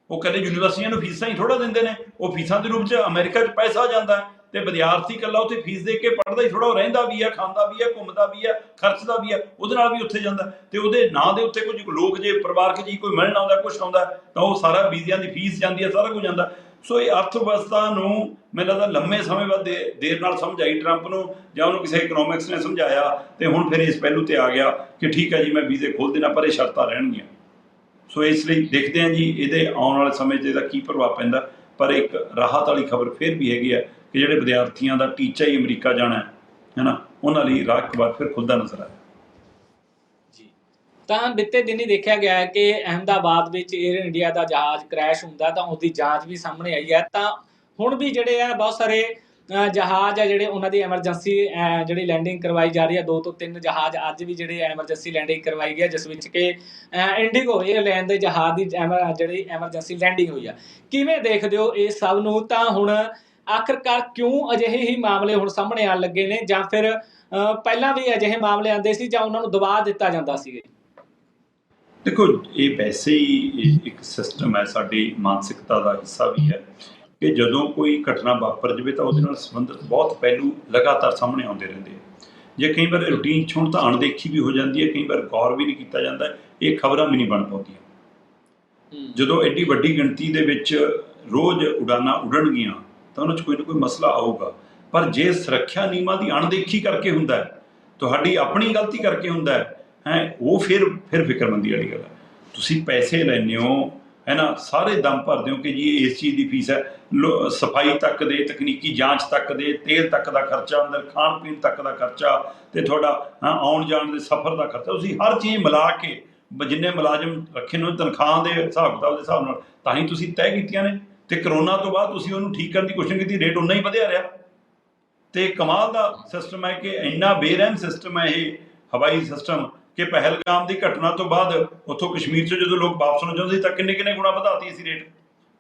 ਉਹ ਕਹਿੰਦੇ ਯੂਨੀਵਰਸਿਟੀਆਂ ਨੂੰ ਫੀਸਾਂ ਹੀ ਥੋੜਾ ਦਿੰਦੇ ਨੇ। ਉਹ ਫੀਸਾਂ ਦੇ ਰੂਪ 'ਚ ਅਮਰੀਕਾ 'ਚ ਪੈਸਾ ਜਾਂਦਾ ਹੈ ਤੇ ਵਿਦਿਆਰਥੀ ਇਕੱਲਾ ਉੱਥੇ ਫੀਸ ਦੇ ਕੇ ਪੜ੍ਹਦਾ ਹੀ ਥੋੜਾ ਰਹਿੰਦਾ ਵੀ ਹੈ, ਖਾਂਦਾ ਵੀ ਹੈ, ਘੁੰਮਦਾ ਵੀ ਹੈ, ਖਰਚਦਾ ਵੀ ਹੈ, ਉਹਦੇ ਨਾਲ ਵੀ ਉੱਥੇ ਜਾਂਦਾ ਤੇ ਉਹਦੇ ਨਾਂ ਦੇ ਉੱਤੇ ਕੁਝ ਲੋਕ ਜੇ ਪਰਿਵਾਰਕ ਜੀ ਕੋਈ ਮਿਲਣ ਆਉਂਦਾ ਕੁਝ ਆਉਂਦਾ ਤਾਂ ਉਹ ਸਾਰਾ ਵੀਜ਼ਿਆਂ ਦੀ ਫੀਸ ਜਾਂਦੀ ਹੈ, ਸਾਰਾ ਕੁਝ ਜਾਂਦਾ ਸੋ ਇਹ ਅਰਥ ਵਿਵਸਥਾ ਨੂੰ ਮੈਨੂੰ ਲੱਗਦਾ ਲੰਮੇ ਸਮੇਂ ਬਾਅਦ ਦੇ- ਦੇਰ ਨਾਲ ਸਮਝ ਆਈ ਟਰੰਪ ਨੂੰ, ਜਾਂ ਉਹਨੂੰ ਕਿਸੇ ਇਕਨੋਮਿਕਸ ਨੇ ਸਮਝਾਇਆ, ਤੇ ਹੁਣ ਫਿਰ ਇਸ ਪਹਿਲੂ ਤੇ ਆ ਗਿਆ ਕਿ ਠੀਕ ਹੈ ਜੀ, ਮੈਂ ਵੀਜ਼ੇ ਖੋਲ ਦੇਣਾ, ਪਰ ਇਹ ਸ਼ਰਤਾਂ ਰਹਿਣਗੀਆਂ। ਸੋ ਇਸ ਲਈ ਦੇਖਦੇ ਹਾਂ ਜੀ, ਇਹਦੇ ਆਉਣ ਵਾਲੇ ਸਮੇਂ 'ਚ ਇਹਦਾ ਕੀ ਪ੍ਰਭਾਵ ਪੈਂਦਾ। ਪਰ ਇੱਕ ਰਾਹਤ ਵਾਲੀ ਖਬਰ ਫਿਰ ਵੀ ਹੈਗੀ ਹੈ ਕਿ ਜਿਹੜੇ ਵਿਦਿਆਰਥੀਆਂ ਦਾ ਟੀਚਾ ਹੀ ਅਮਰੀਕਾ ਜਾਣਾ ਹੈ, ਹੈਨਾ? ਉਹਨਾਂ ਲਈ ਰਾਹ ਇੱਕ ਵਾਰ ਫਿਰ ਖੁੱਲਦਾ ਨਜ਼ਰ ਆਇਆ ਤਾਂ ਬਿੱਤੇ ਹੀ ਦੇਖਿਆ ਗਿਆ ਹੈ ਕਿ ਅਹਮਦਾਬਾਦ ਵਿੱਚ 에ਅਰ ਇੰਡੀਆ ਦਾ ਜਹਾਜ਼ ਕ੍ਰੈਸ਼ ਹੁੰਦਾ ਤਾਂ ਉਹਦੀ ਜਾਂਚ ਵੀ ਸਾਹਮਣੇ ਆਈ ਹੈ। ਤਾਂ ਹੁਣ ਵੀ ਜਿਹੜੇ ਆ ਬਹੁਤ ਸਾਰੇ ਜਹਾਜ਼ ਆ ਜਿਹੜੇ ਉਹਨਾਂ ਦੀ ਐਮਰਜੈਂਸੀ ਜਿਹੜੀ ਲੈਂਡਿੰਗ ਕਰਵਾਈ ਜਾ ਰਹੀ ਹੈ। ਦੋ ਤੋਂ ਤਿੰਨ ਜਹਾਜ਼ ਅੱਜ ਵੀ ਜਿਹੜੇ ਐਮਰਜੈਂਸੀ ਲੈਂਡਿੰਗ ਕਰਵਾਈ ਗਈ ਹੈ, ਜਿਸ ਵਿੱਚ ਕਿ ਇੰਡੀਗੋ 에ਅਰਲਾਈਨ ਦੇ ਜਹਾਜ਼ ਦੀ ਐਮਰ- ਜਿਹੜੀ ਐਮਰਜੈਂਸੀ ਲੈਂਡਿੰਗ ਹੋਈ ਆ। ਕਿਵੇਂ ਦੇਖਦੇ ਹੋ ਇਹ ਸਭ ਨੂੰ? ਤਾਂ ਹੁਣ ਆਖਰਕਾਰ ਕਿਉਂ ਅਜਿਹੇ ਹੀ ਮਾਮਲੇ ਹੁਣ ਸਾਹਮਣੇ ਆਉਣ ਲੱਗੇ ਨੇ ਜਾਂ ਫਿਰ ਪਹਿਲਾਂ ਵੀ ਅਜਿਹੇ ਮਾਮਲੇ ਆਉਂਦੇ ਸੀ ਜਾਂ ਉਹਨਾਂ ਨੂੰ ਦਬਾ ਦਿੱਤਾ ਜਾਂਦਾ ਸੀ? ਦੇਖੋ ਇਹ ਵੈਸੇ ਹੀ ਇੱਕ ਸਿਸਟਮ ਹੈ ਸਾਡੀ ਮਾਨਸਿਕਤਾ ਦਾ ਹਿੱਸਾ ਵੀ ਹੈ ਕਿ ਜਦੋਂ ਕੋਈ ਘਟਨਾ ਵਾਪਰ ਜਾਵੇ ਤਾਂ ਉਹਦੇ ਨਾਲ ਸੰਬੰਧਿਤ ਬਹੁਤ ਪਹਿਲੂ ਲਗਾਤਾਰ ਸਾਹਮਣੇ ਆਉਂਦੇ ਰਹਿੰਦੇ ਆ। ਜੇ ਕਈ ਵਾਰ ਰੂਟੀਨ ਹੁਣ ਤਾਂ ਅਣਦੇਖੀ ਵੀ ਹੋ ਜਾਂਦੀ ਹੈ ਕਈ ਵਾਰ ਗੌਰ ਵੀ ਨਹੀਂ ਕੀਤਾ ਜਾਂਦਾ ਇਹ ਖਬਰਾਂ ਵੀ ਨਹੀਂ ਬਣ ਪਾਉਂਦੀਆਂ। ਜਦੋਂ ਐਡੀ ਵੱਡੀ ਗਿਣਤੀ ਦੇ ਵਿੱਚ ਰੋਜ਼ ਉਡਾਨਾਂ ਉਡਣਗੀਆਂ ਤਾਂ ਉਹਨਾਂ 'ਚ ਕੋਈ ਨਾ ਕੋਈ ਮਸਲਾ ਆਊਗਾ। ਪਰ ਜੇ ਸੁਰੱਖਿਆ ਨਿਯਮਾਂ ਦੀ ਅਣਦੇਖੀ ਕਰਕੇ ਹੁੰਦਾ ਹੈ ਤੁਹਾਡੀ ਆਪਣੀ ਗਲਤੀ ਕਰਕੇ ਹੁੰਦਾ ਹੈ ਹੈ, ਉਹ ਫਿਰ ਫਿਰ ਫਿਕਰਮੰਦੀ ਵਾਲੀ ਗੱਲ ਹੈ ਤੁਸੀਂ ਪੈਸੇ ਲੈਂਦੇ ਹੋ ਹੈ ਨਾ ਸਾਰੇ ਦਮ ਭਰਦੇ ਹੋ ਕਿ ਜੀ ਇਸ ਚੀਜ਼ ਦੀ ਫੀਸ ਹੈ। ਲੋ- ਸਫ਼ਾਈ ਤੱਕ ਦੇ, ਤਕਨੀਕੀ ਜਾਂਚ ਤੱਕ ਦੇ, ਤੇਲ ਤੱਕ ਦਾ ਖਰਚਾ ਅੰਦਰ, ਖਾਣ ਪੀਣ ਤੱਕ ਦਾ ਖਰਚਾ ਤੇ ਤੁਹਾਡਾ ਆਉਣ ਜਾਣ ਦੇ ਸਫ਼ਰ ਦਾ ਖਰਚਾ, ਤੁਸੀਂ ਹਰ ਚੀਜ਼ ਮਿਲਾ ਕੇ ਜਿੰਨੇ ਮੁਲਾਜ਼ਮ ਰੱਖੇ ਨੇ, ਤਨਖਾਹ ਦੇ ਹਿਸਾਬ ਕਿਤਾਬ ਦੇ ਹਿਸਾਬ ਨਾਲ, ਤਾਂ ਹੀ ਤੁਸੀਂ ਤੈਅ ਕੀਤੀਆਂ ਨੇ। ਤੇ ਕਰੋਨਾ ਤੋਂ ਬਾਅਦ ਤੁਸੀਂ ਉਹਨੂੰ ਠੀਕ ਕਰਨ ਦੀ ਕੋਸ਼ਿਸ਼ ਕੀਤੀ, ਰੇਟ ਉਨਾ ਹੀ ਵਧਿਆ ਰਿਹਾ। ਤੇ ਕਮਾਲ ਦਾ ਸਿਸਟਮ ਹੈ ਕਿ ਇੰਨਾ ਬੇਰਹਿਮ ਸਿਸਟਮ ਹੈ ਇਹ ਹਵਾਈ ਸਿਸਟਮ ਕਿ ਪਹਿਲਗਾਮ ਦੀ ਘਟਨਾ ਤੋਂ ਬਾਅਦ ਉੱਥੋਂ ਕਸ਼ਮੀਰ 'ਚੋਂ ਜਦੋਂ ਲੋਕ ਵਾਪਸ ਆਉਣਾ ਚਾਹੁੰਦੇ ਸੀ ਤਾਂ ਕਿੰਨੇ ਕਿੰਨੇ ਗੁਣਾ ਵਧਾਤੀ ਸੀ ਰੇਟ।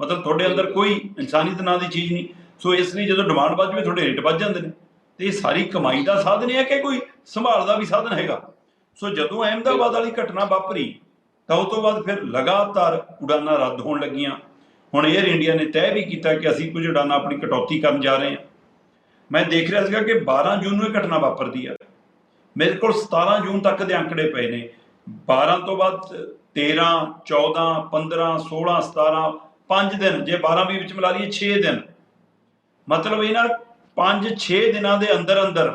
ਮਤਲਬ ਤੁਹਾਡੇ ਅੰਦਰ ਕੋਈ ਇਨਸਾਨੀਅਤ ਨਾਂ ਦੀ ਚੀਜ਼ ਨਹੀਂ। ਸੋ ਇਸ ਲਈ ਜਦੋਂ ਡਿਮਾਂਡ ਵੱਧ ਜਾਵੇ, ਤੁਹਾਡੇ ਰੇਟ ਵੱਧ ਜਾਂਦੇ ਨੇ। ਤੇ ਇਹ ਸਾਰੀ ਕਮਾਈ ਦਾ ਸਾਧਨ ਹੈ ਕਿ ਕੋਈ ਸੰਭਾਲ ਦਾ ਵੀ ਸਾਧਨ ਹੈਗਾ? ਸੋ ਜਦੋਂ ਅਹਿਮਦਾਬਾਦ ਵਾਲੀ ਘਟਨਾ ਵਾਪਰੀ, ਤਾਂ ਉਸ ਤੋਂ ਬਾਅਦ ਫਿਰ ਲਗਾਤਾਰ ਉਡਾਨਾਂ ਰੱਦ ਹੋਣ ਲੱਗੀਆਂ। ਹੁਣ 에ਅਰ ਇੰਡੀਆ ਨੇ ਤੈਅ ਵੀ ਕੀਤਾ ਕਿ ਅਸੀਂ ਕੁਝ ਉਡਾਨਾਂ ਆਪਣੀ ਕਟੌਤੀ ਕਰਨ ਜਾ ਰਹੇ ਹਾਂ। ਮੈਂ ਦੇਖ ਰਿਹਾ ਸੀਗਾ ਕਿ 12 ਜੂਨ ਨੂੰ ਇਹ ਘਟਨਾ ਵਾਪਰਦੀ ਆ ਮੇਰੇ ਕੋਲ 17 ਜੂਨ ਤੱਕ ਦੇ ਅੰਕੜੇ ਪਏ ਨੇ। 12 ਤੋਂ ਬਾਅਦ 13 14 15 16 17 5 ਦਿਨ। ਜੇ 12 ਵੀ ਵਿੱਚ ਮਿਲਾ ਲਈਏ 6 ਦਿਨ। ਮਤਲਬ ਇਹਨਾਂ 5-6 ਦਿਨਾਂ ਦੇ ਅੰਦਰ ਅੰਦਰ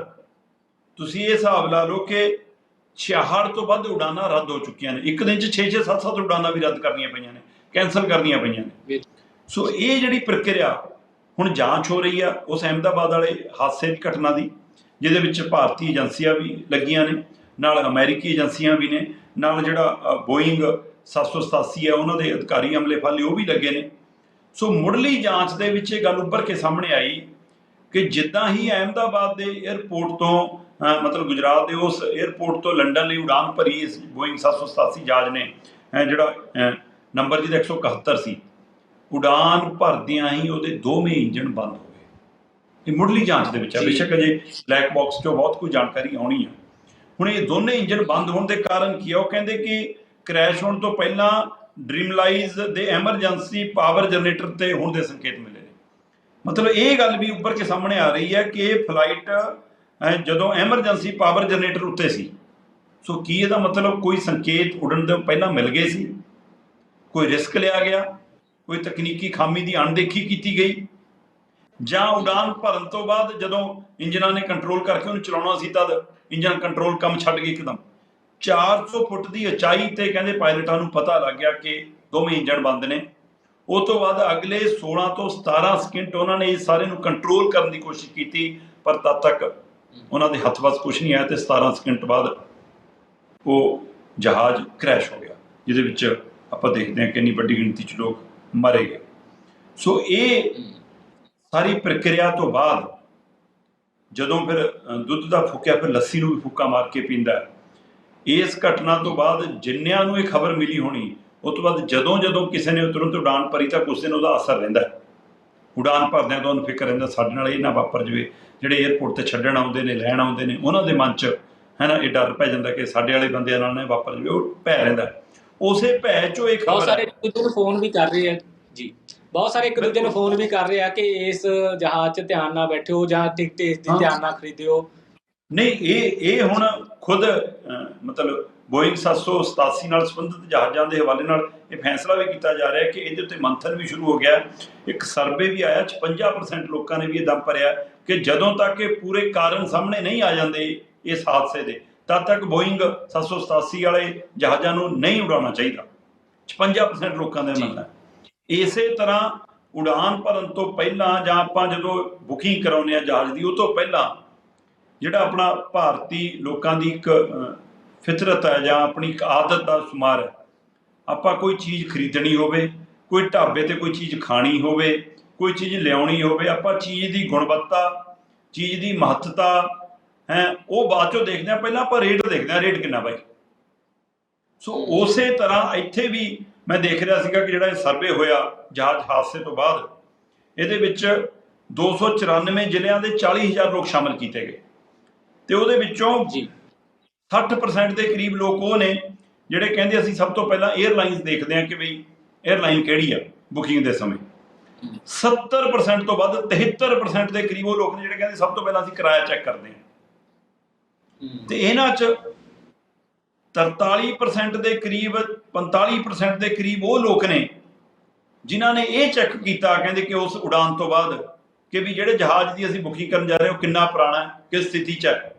ਤੁਸੀਂ ਇਹ ਹਿਸਾਬ ਲਾ ਲਓ ਕਿ 66 ਤੋਂ ਵੱਧ ਉਡਾਨਾਂ ਰੱਦ ਹੋ ਚੁੱਕੀਆਂ ਨੇ। ਇੱਕ ਦਿਨ 'ਚ 6-6 7-7 ਉਡਾਨਾਂ ਵੀ ਰੱਦ ਕਰਨੀਆਂ ਪਈਆਂ ਨੇ ਕੈਨਸਲ ਕਰਨੀਆਂ ਪਈਆਂ ਨੇ। ਸੋ ਇਹ ਜਿਹੜੀ ਪ੍ਰਕਿਰਿਆ ਹੁਣ ਜਾਂਚ ਹੋ ਰਹੀ ਆ ਉਸ ਅਹਿਮਦਾਬਾਦ ਵਾਲੇ ਹਾਦਸੇ ਦੀ ਘਟਨਾ ਦੀ। ਜਿਹਦੇ ਵਿੱਚ ਭਾਰਤੀ ਏਜੰਸੀਆਂ ਵੀ ਲੱਗੀਆਂ ਨੇ, ਨਾਲ ਅਮਰੀਕੀ ਏਜੰਸੀਆਂ ਵੀ ਨੇ, ਨਾਲ ਜਿਹੜਾ ਬੋਇੰਗ 787 ਹੈ, ਉਹਨਾਂ ਦੇ ਅਧਿਕਾਰੀ ਅਮਲੇ ਫਾਲੇ ਉਹ ਵੀ ਲੱਗੇ ਨੇ। ਸੋ ਮੁੱਢਲੀ ਜਾਂਚ ਦੇ ਵਿੱਚ ਇਹ ਗੱਲ ਉੱਭਰ ਕੇ ਸਾਹਮਣੇ ਆਈ ਕਿ ਜਿੱਦਾਂ ਹੀ ਅਹਿਮਦਾਬਾਦ ਦੇ 에ਅਰਪੋਰਟ ਤੋਂ ਮਤਲਬ ਗੁਜਰਾਤ ਦੇ ਉਸ 에ਅਰਪੋਰਟ ਤੋਂ ਲੰਡਨ ਲਈ ਉਡਾਨ ਭਰੀ ਇਸ ਬੋਇੰਗ 787 ਜਹਾਜ਼ ਨੇ ਜਿਹੜਾ ਨੰਬਰ ਜਿਹਦਾ 171 ਸੀ ਉਡਾਨ ਭਰਦਿਆਂ ਹੀ ਉਹਦੇ ਦੋਵੇਂ ਇੰਜਣ ਬੰਦ ਹੋ ਇਹ ਮੁੱਢਲੀ ਜਾਂਚ ਦੇ ਵਿੱਚ ਜੀ। ਬੇਸ਼ੱਕ ਅਜੇ ਬਲੈਕ ਬਾਕਸ 'ਚੋਂ ਬਹੁਤ ਕੋਈ ਜਾਣਕਾਰੀ ਆਉਣੀ ਹੈ ਹੁਣ ਇਹ ਦੋਨੇ ਇੰਜਨ ਬੰਦ ਹੋਣ ਦੇ ਕਾਰਨ ਕੀ ਆ? ਉਹ ਕਹਿੰਦੇ ਕਿ ਕ੍ਰੈਸ਼ ਹੋਣ ਤੋਂ ਪਹਿਲਾਂ ਡ੍ਰੀਮਲਾਈਜ਼ ਦੇ ਐਮਰਜੈਂਸੀ ਪਾਵਰ ਜਨਰੇਟਰ ਤੇ ਹੋਣ ਦੇ ਸੰਕੇਤ ਮਿਲੇ ਨੇ। ਮਤਲਬ ਇਹ ਗੱਲ ਵੀ ਉੱਪਰ ਕੇ ਸਾਹਮਣੇ ਆ ਰਹੀ ਹੈ ਕਿ ਇਹ ਫਲਾਈਟ ਜਦੋਂ ਐਮਰਜੈਂਸੀ ਪਾਵਰ ਜਨਰੇਟਰ ਉੱਤੇ ਸੀ ਸੋ ਕੀ ਇਹਦਾ ਮਤਲਬ ਕੋਈ ਸੰਕੇਤ ਉਡਣ ਤੋਂ ਪਹਿਲਾਂ ਮਿਲ ਗਏ ਸੀ? ਕੋਈ ਰਿਸਕ ਲਿਆ ਗਿਆ? ਕੋਈ ਤਕਨੀਕੀ ਖਾਮੀ ਦੀ ਅਣਦੇਖੀ ਕੀਤੀ ਗਈ? ਜਾਂ ਉਡਾਨ ਭਰਨ ਤੋਂ ਬਾਅਦ ਜਦੋਂ ਇੰਜਨਾਂ ਨੇ ਕੰਟਰੋਲ ਕਰਕੇ ਉਹਨੂੰ ਚਲਾਉਣਾ ਸੀ, ਤਦ ਇੰਜਨ ਕੰਟਰੋਲ ਕੰਮ ਛੱਡ ਗਈ ਇੱਕਦਮ। 400 ਫੁੱਟ ਦੀ ਉਚਾਈ ਤੇ ਕਹਿੰਦੇ ਪਾਇਲਟਾਂ ਨੂੰ ਪਤਾ ਲੱਗ ਗਿਆ ਕਿ ਦੋਵੇਂ ਇੰਜਣ ਬੰਦ ਨੇ। ਉਹ ਤੋਂ ਬਾਅਦ ਅਗਲੇ 16 ਤੋਂ 17 ਸਕਿੰਟ ਉਹਨਾਂ ਨੇ ਇਹ ਸਾਰੇ ਨੂੰ ਕੰਟਰੋਲ ਕਰਨ ਦੀ ਕੋਸ਼ਿਸ਼ ਕੀਤੀ, ਪਰ ਤਦ ਤੱਕ ਉਹਨਾਂ ਦੇ ਹੱਥ ਵੱਸ ਕੁਝ ਨਹੀਂ ਆਇਆ ਤੇ 17 ਸਕਿੰਟ ਬਾਅਦ ਉਹ ਜਹਾਜ਼ ਕ੍ਰੈਸ਼ ਹੋ ਗਿਆ, ਜਿਹਦੇ ਵਿੱਚ ਆਪਾਂ ਦੇਖਦੇ ਹਾਂ ਕਿੰਨੀ ਵੱਡੀ ਗਿਣਤੀ 'ਚ ਲੋਕ ਮਰੇ ਗਏ। ਸੋ ਇਹ ਸਾਰੀ ਪ੍ਰਕਿਰਿਆ ਤੋਂ ਬਾਅਦ ਜਦੋਂ ਫਿਰ ਦੁੱਧ ਦਾ ਫੁੱਕਿਆ ਫਿਰ ਲੱਸੀ ਨੂੰ ਵੀ ਫੁੱਕਾ ਮਾਰ ਕੇ ਪੀਂਦਾ। ਇਸ ਘਟਨਾ ਤੋਂ ਬਾਅਦ ਜਿੰਨਿਆਂ ਨੂੰ ਇਹ ਖਬਰ ਮਿਲੀ ਹੋਣੀ ਉਸ ਤੋਂ ਬਾਅਦ ਜਦੋਂ ਜਦੋਂ ਕਿਸੇ ਨੇ ਤੁਰੰਤ ਉਡਾਨ ਭਰੀ ਤਾਂ ਕੁਛ ਦਿਨ ਉਹਦਾ ਅਸਰ ਰਹਿੰਦਾ ਹੈ। ਉਡਾਨ ਭਰਦਿਆਂ ਤੋਂ ਉਹਨੂੰ ਫਿਕਰ ਰਹਿੰਦਾ ਸਾਡੇ ਨਾਲ ਇਹ ਨਾ ਵਾਪਰ ਜਵੇ ਜਿਹੜੇ 에ਅਰਪੋਰਟ ਤੇ ਛੱਡਣ ਆਉਂਦੇ ਨੇ ਲੈਣ ਆਉਂਦੇ ਨੇ ਉਹਨਾਂ ਦੇ ਮਨ 'ਚ ਹੈ ਨਾ ਇਹ ਡਰ ਪੈ ਜਾਂਦਾ ਕਿ ਸਾਡੇ ਵਾਲੇ ਬੰਦਿਆਂ ਨਾਲ ਨਾ ਵਾਪਰ ਜਵੇ ਉਹ ਭੈ ਰਹਿੰਦਾ। ਉਸੇ ਭੈ 'ਚੋਂ ਇਹ ਬਹੁਤ ਖਬਰ ਸਾਰੇ ਇੱਕ ਦੂਜੇ ਨੂੰ ਫੋਨ ਵੀ ਕਰ ਰਹੇ ਆ ਜੀ ਬਹੁਤ ਸਾਰੇ ਇੱਕ ਦੂਜੇ ਨੂੰ ਫੋਨ ਵੀ ਕਰ ਰਹੇ ਆ ਕਿ ਇਸ ਜਹਾਜ਼ 'ਚ ਧਿਆਨ ਨਾਲ ਬੈਠਿਓ ਜਾਂ ਟਿਕਟ ਇਸ ਦੀ। ਧਿਆਨ ਨਾਲ ਖਰੀਦਿਓ ਨਹੀਂ ਇਹ ਇਹ ਹੁਣ ਖੁਦ ਮਤਲਬ ਬੋਇੰਗ 787 ਨਾਲ ਸੰਬੰਧਿਤ ਜਹਾਜ਼ਾਂ ਦੇ ਹਵਾਲੇ ਨਾਲ ਇਹ ਫੈਸਲਾ ਵੀ ਕੀਤਾ ਜਾ ਰਿਹਾ ਹੈ ਕਿ ਇਹਦੇ ਉੱਤੇ ਮੰਥਨ ਵੀ ਸ਼ੁਰੂ ਹੋ ਗਿਆ। ਇੱਕ ਸਰਵੇ ਵੀ ਆਇਆ 56% ਲੋਕਾਂ ਨੇ ਵੀ ਇਹ ਦਮ ਭਰਿਆ ਕਿ ਜਦੋਂ ਤੱਕ ਇਹ ਪੂਰੇ ਕਾਰਨ ਸਾਹਮਣੇ ਨਹੀਂ ਆ ਜਾਂਦੇ ਇਸ ਹਾਦਸੇ ਦੇ ਤਦ ਤੱਕ ਬੋਇੰਗ 787 ਵਾਲੇ ਜਹਾਜ਼ਾਂ ਨੂੰ ਨਹੀਂ ਉਡਾਉਣਾ ਚਾਹੀਦਾ 56% ਲੋਕਾਂ ਦਾ। ਮੰਨਣਾ ਹੈ। ਇਸੇ ਤਰ੍ਹਾਂ ਉਡਾਨ ਭਰਨ ਤੋਂ ਪਹਿਲਾਂ ਜਾਂ ਆਪਾਂ ਜਦੋਂ ਬੁਕਿੰਗ ਕਰਾਉਂਦੇ ਆ ਜਹਾਜ਼ ਦੀ, ਉਹ ਤੋਂ ਪਹਿਲਾਂ ਜਿਹੜਾ ਆਪਣਾ ਭਾਰਤੀ ਲੋਕਾਂ ਦੀ ਇੱਕ ਫਿਤਰਤ ਹੈ ਜਾਂ ਆਪਣੀ ਇੱਕ ਆਦਤ ਦਾ ਸ਼ੁਮਾਰ ਹੈ, ਆਪਾਂ ਕੋਈ ਚੀਜ਼ ਖਰੀਦਣੀ ਹੋਵੇ, ਕੋਈ ਢਾਬੇ ਤੇ ਕੋਈ ਚੀਜ਼ ਖਾਣੀ ਹੋਵੇ, ਕੋਈ ਚੀਜ਼ ਲਿਆਉਣੀ ਹੋਵੇ, ਆਪਾਂ ਚੀਜ਼ ਦੀ ਗੁਣਵੱਤਾ, ਚੀਜ਼ ਦੀ ਮਹੱਤਤਾ, ਹੈ, ਉਹ ਬਾਅਦ ਚੋਂ ਦੇਖਦੇ ਆ ਪਹਿਲਾਂ ਆਪਾਂ ਰੇਟ ਦੇਖਦੇ ਆ ਰੇਟ ਕਿੰਨਾ ਬਾਈ? ਸੋ ਉਸੇ ਤਰ੍ਹਾਂ ਇੱਥੇ ਵੀ ਮੈਂ ਦੇਖ ਰਿਹਾ ਸੀਗਾ ਕਿ ਜਿਹੜਾ ਇਹ ਸਰਵੇ ਹੋਇਆ ਜਹਾਜ਼ ਹਾਦਸੇ ਤੋਂ ਬਾਅਦ ਇਹਦੇ ਵਿੱਚ 294 ਜ਼ਿਲ੍ਹਿਆਂ ਦੇ 40000 ਲੋਕ ਸ਼ਾਮਲ ਕੀਤੇ ਗਏ। ਤੇ ਉਹਦੇ ਵਿੱਚੋਂ ਜੀ। 60% ਦੇ ਕਰੀਬ ਲੋਕ ਉਹ ਨੇ ਜਿਹੜੇ ਕਹਿੰਦੇ ਅਸੀਂ ਸਭ ਤੋਂ ਪਹਿਲਾਂ 에ਅਰਲਾਈਨਸ ਦੇਖਦੇ ਹਾਂ ਕਿ ਬਈ 에ਅਰਲਾਈਨ ਕਿਹੜੀ ਆ ਬੁਕਿੰਗ ਦੇ ਸਮੇਂ। 70% ਤੋਂ ਵੱਧ 73% ਦੇ ਕਰੀਬ ਉਹ ਲੋਕ ਨੇ ਜਿਹੜੇ ਕਹਿੰਦੇ ਸਭ ਤੋਂ ਪਹਿਲਾਂ ਅਸੀਂ ਕਿਰਾਇਆ ਚੈੱਕ ਕਰਦੇ ਹਾਂ। ਤੇ ਇਹਨਾਂ 'ਚ 43% ਦੇ ਕਰੀਬ 45% ਦੇ ਕਰੀਬ ਉਹ ਲੋਕ ਨੇ ਜਿਨ੍ਹਾਂ ਨੇ ਇਹ ਚੈੱਕ ਕੀਤਾ, ਕਹਿੰਦੇ ਕਿ ਉਸ ਉਡਾਨ ਤੋਂ ਬਾਅਦ ਕਿ ਵੀ ਜਿਹੜੇ ਜਹਾਜ਼ ਦੀ ਅਸੀਂ ਬੁਕਿੰਗ ਕਰਨ ਜਾ ਰਹੇ ਹਾਂ, ਉਹ ਕਿੰਨਾ ਪੁਰਾਣਾ ਹੈ, ਕਿਸ ਸਥਿਤੀ 'ਚ ਹੈ।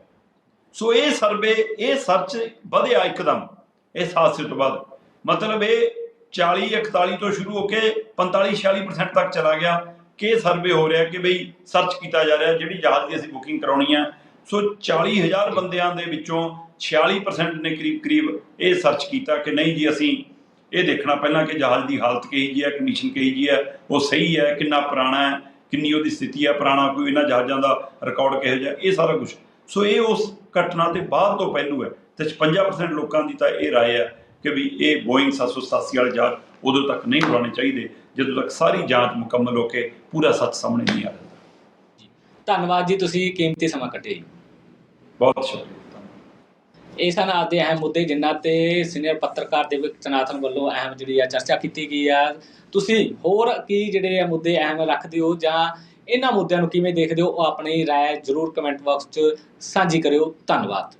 ਸੋ ਇਹ ਸਰਵੇ ਇਹ ਸਰਚ ਵਧਿਆ ਇੱਕਦਮ ਇਸ ਹਾਦਸੇ ਤੋਂ ਬਾਅਦ। ਮਤਲਬ ਇਹ 40 41 ਤੋਂ ਸ਼ੁਰੂ ਹੋ ਕੇ 45 46% ਤੱਕ ਚਲਾ ਗਿਆ ਕਿ ਸਰਵੇ ਹੋ ਰਿਹਾ ਕਿ ਬਈ ਸਰਚ ਕੀਤਾ ਜਾ ਰਿਹਾ, ਜਿਹੜੀ ਜਹਾਜ਼ ਦੀ ਅਸੀਂ ਬੁਕਿੰਗ ਕਰਾਉਣੀ ਹੈ ਸੋ 40000 ਬੰਦਿਆਂ ਦੇ ਵਿੱਚੋਂ 46% ਨੇ ਕਰੀਬ ਕਰੀਬ ਇਹ ਸਰਚ ਕੀਤਾ ਕਿ ਨਹੀਂ ਜੀ ਅਸੀਂ ਇਹ ਦੇਖਣਾ ਪਹਿਲਾਂ ਕਿ ਜਹਾਜ਼ ਦੀ ਹਾਲਤ ਕਿਹੀ ਜੀ ਹੈ ਕੰਡੀਸ਼ਨ ਕਿਹੀ ਜੀ ਹੈ ਉਹ ਸਹੀ ਹੈ ਕਿੰਨਾ ਪੁਰਾਣਾ ਹੈ ਕਿੰਨੀ ਉਹਦੀ ਸਥਿਤੀ ਹੈ ਪੁਰਾਣਾ ਕੋਈ ਇਹਨਾਂ ਜਹਾਜ਼ਾਂ ਦਾ ਰਿਕਾਰਡ ਕਿਹੋ ਜਿਹਾ ਇਹ ਸਾਰਾ ਕੁਝ ਸੋ ਇਹ ਉਸ ਘਟਨਾ ਦੇ ਬਾਅਦ ਤੋਂ ਪਹਿਲੂ ਹੈ ਤੇ 56% ਲੋਕਾਂ ਦੀ ਤਾਂ ਇਹ رائے ਹੈ ਕਿ ਵੀ ਇਹ ਬੋਇੰਗ 787 ਵਾਲੇ ਜਹਾਜ਼ ਉਦੋਂ ਤੱਕ ਨਹੀਂ ਉਡਾਉਣੇ ਚਾਹੀਦੇ ਜਦੋਂ ਤੱਕ ਸਾਰੀ ਜਾਂਚ ਮੁਕੰਮਲ ਹੋ ਕੇ ਪੂਰਾ ਸੱਚ ਸਾਹਮਣੇ ਨਹੀਂ ਆ ਜਾਂਦਾ ਧੰਨਵਾਦ ਜੀ ਤੁਸੀਂ ਕੀਮਤੀ ਸਮਾਂ ਕੱਢਿਆ ਜੀ ਬਹੁਤ ਸ਼ੁਕਰੀਆ ਧੰਨਵਾਦ। ਇਹ ਸਨ ਅੱਜ ਦੇ ਅਹਿਮ ਮੁੱਦੇ ਜਿਨ੍ਹਾਂ ਤੇ ਸੀਨੀਅਰ ਪੱਤਰਕਾਰ ਦੇਵਕ ਚਨਾਥਨ ਵੱਲੋਂ ਅਹਿਮ ਜਿਹੜੀ ਆ ਚਰਚਾ ਕੀਤੀ ਗਈ ਆ ਤੁਸੀਂ ਹੋਰ ਕੀ ਜਿਹੜੇ ਆ ਮੁੱਦੇ ਅਹਿਮ ਰੱਖਦੇ ਹੋ ਜਾਂ ਇਹਨਾਂ ਮੁੱਦਿਆਂ ਨੂੰ ਕਿਵੇਂ ਦੇਖਦੇ ਹੋ ਉਹ ਆਪਣੀ رائے ਜ਼ਰੂਰ ਕਮੈਂਟ ਬਾਕਸ 'ਚ ਸਾਂਝੀ ਕਰਿਓ ਧੰਨਵਾਦ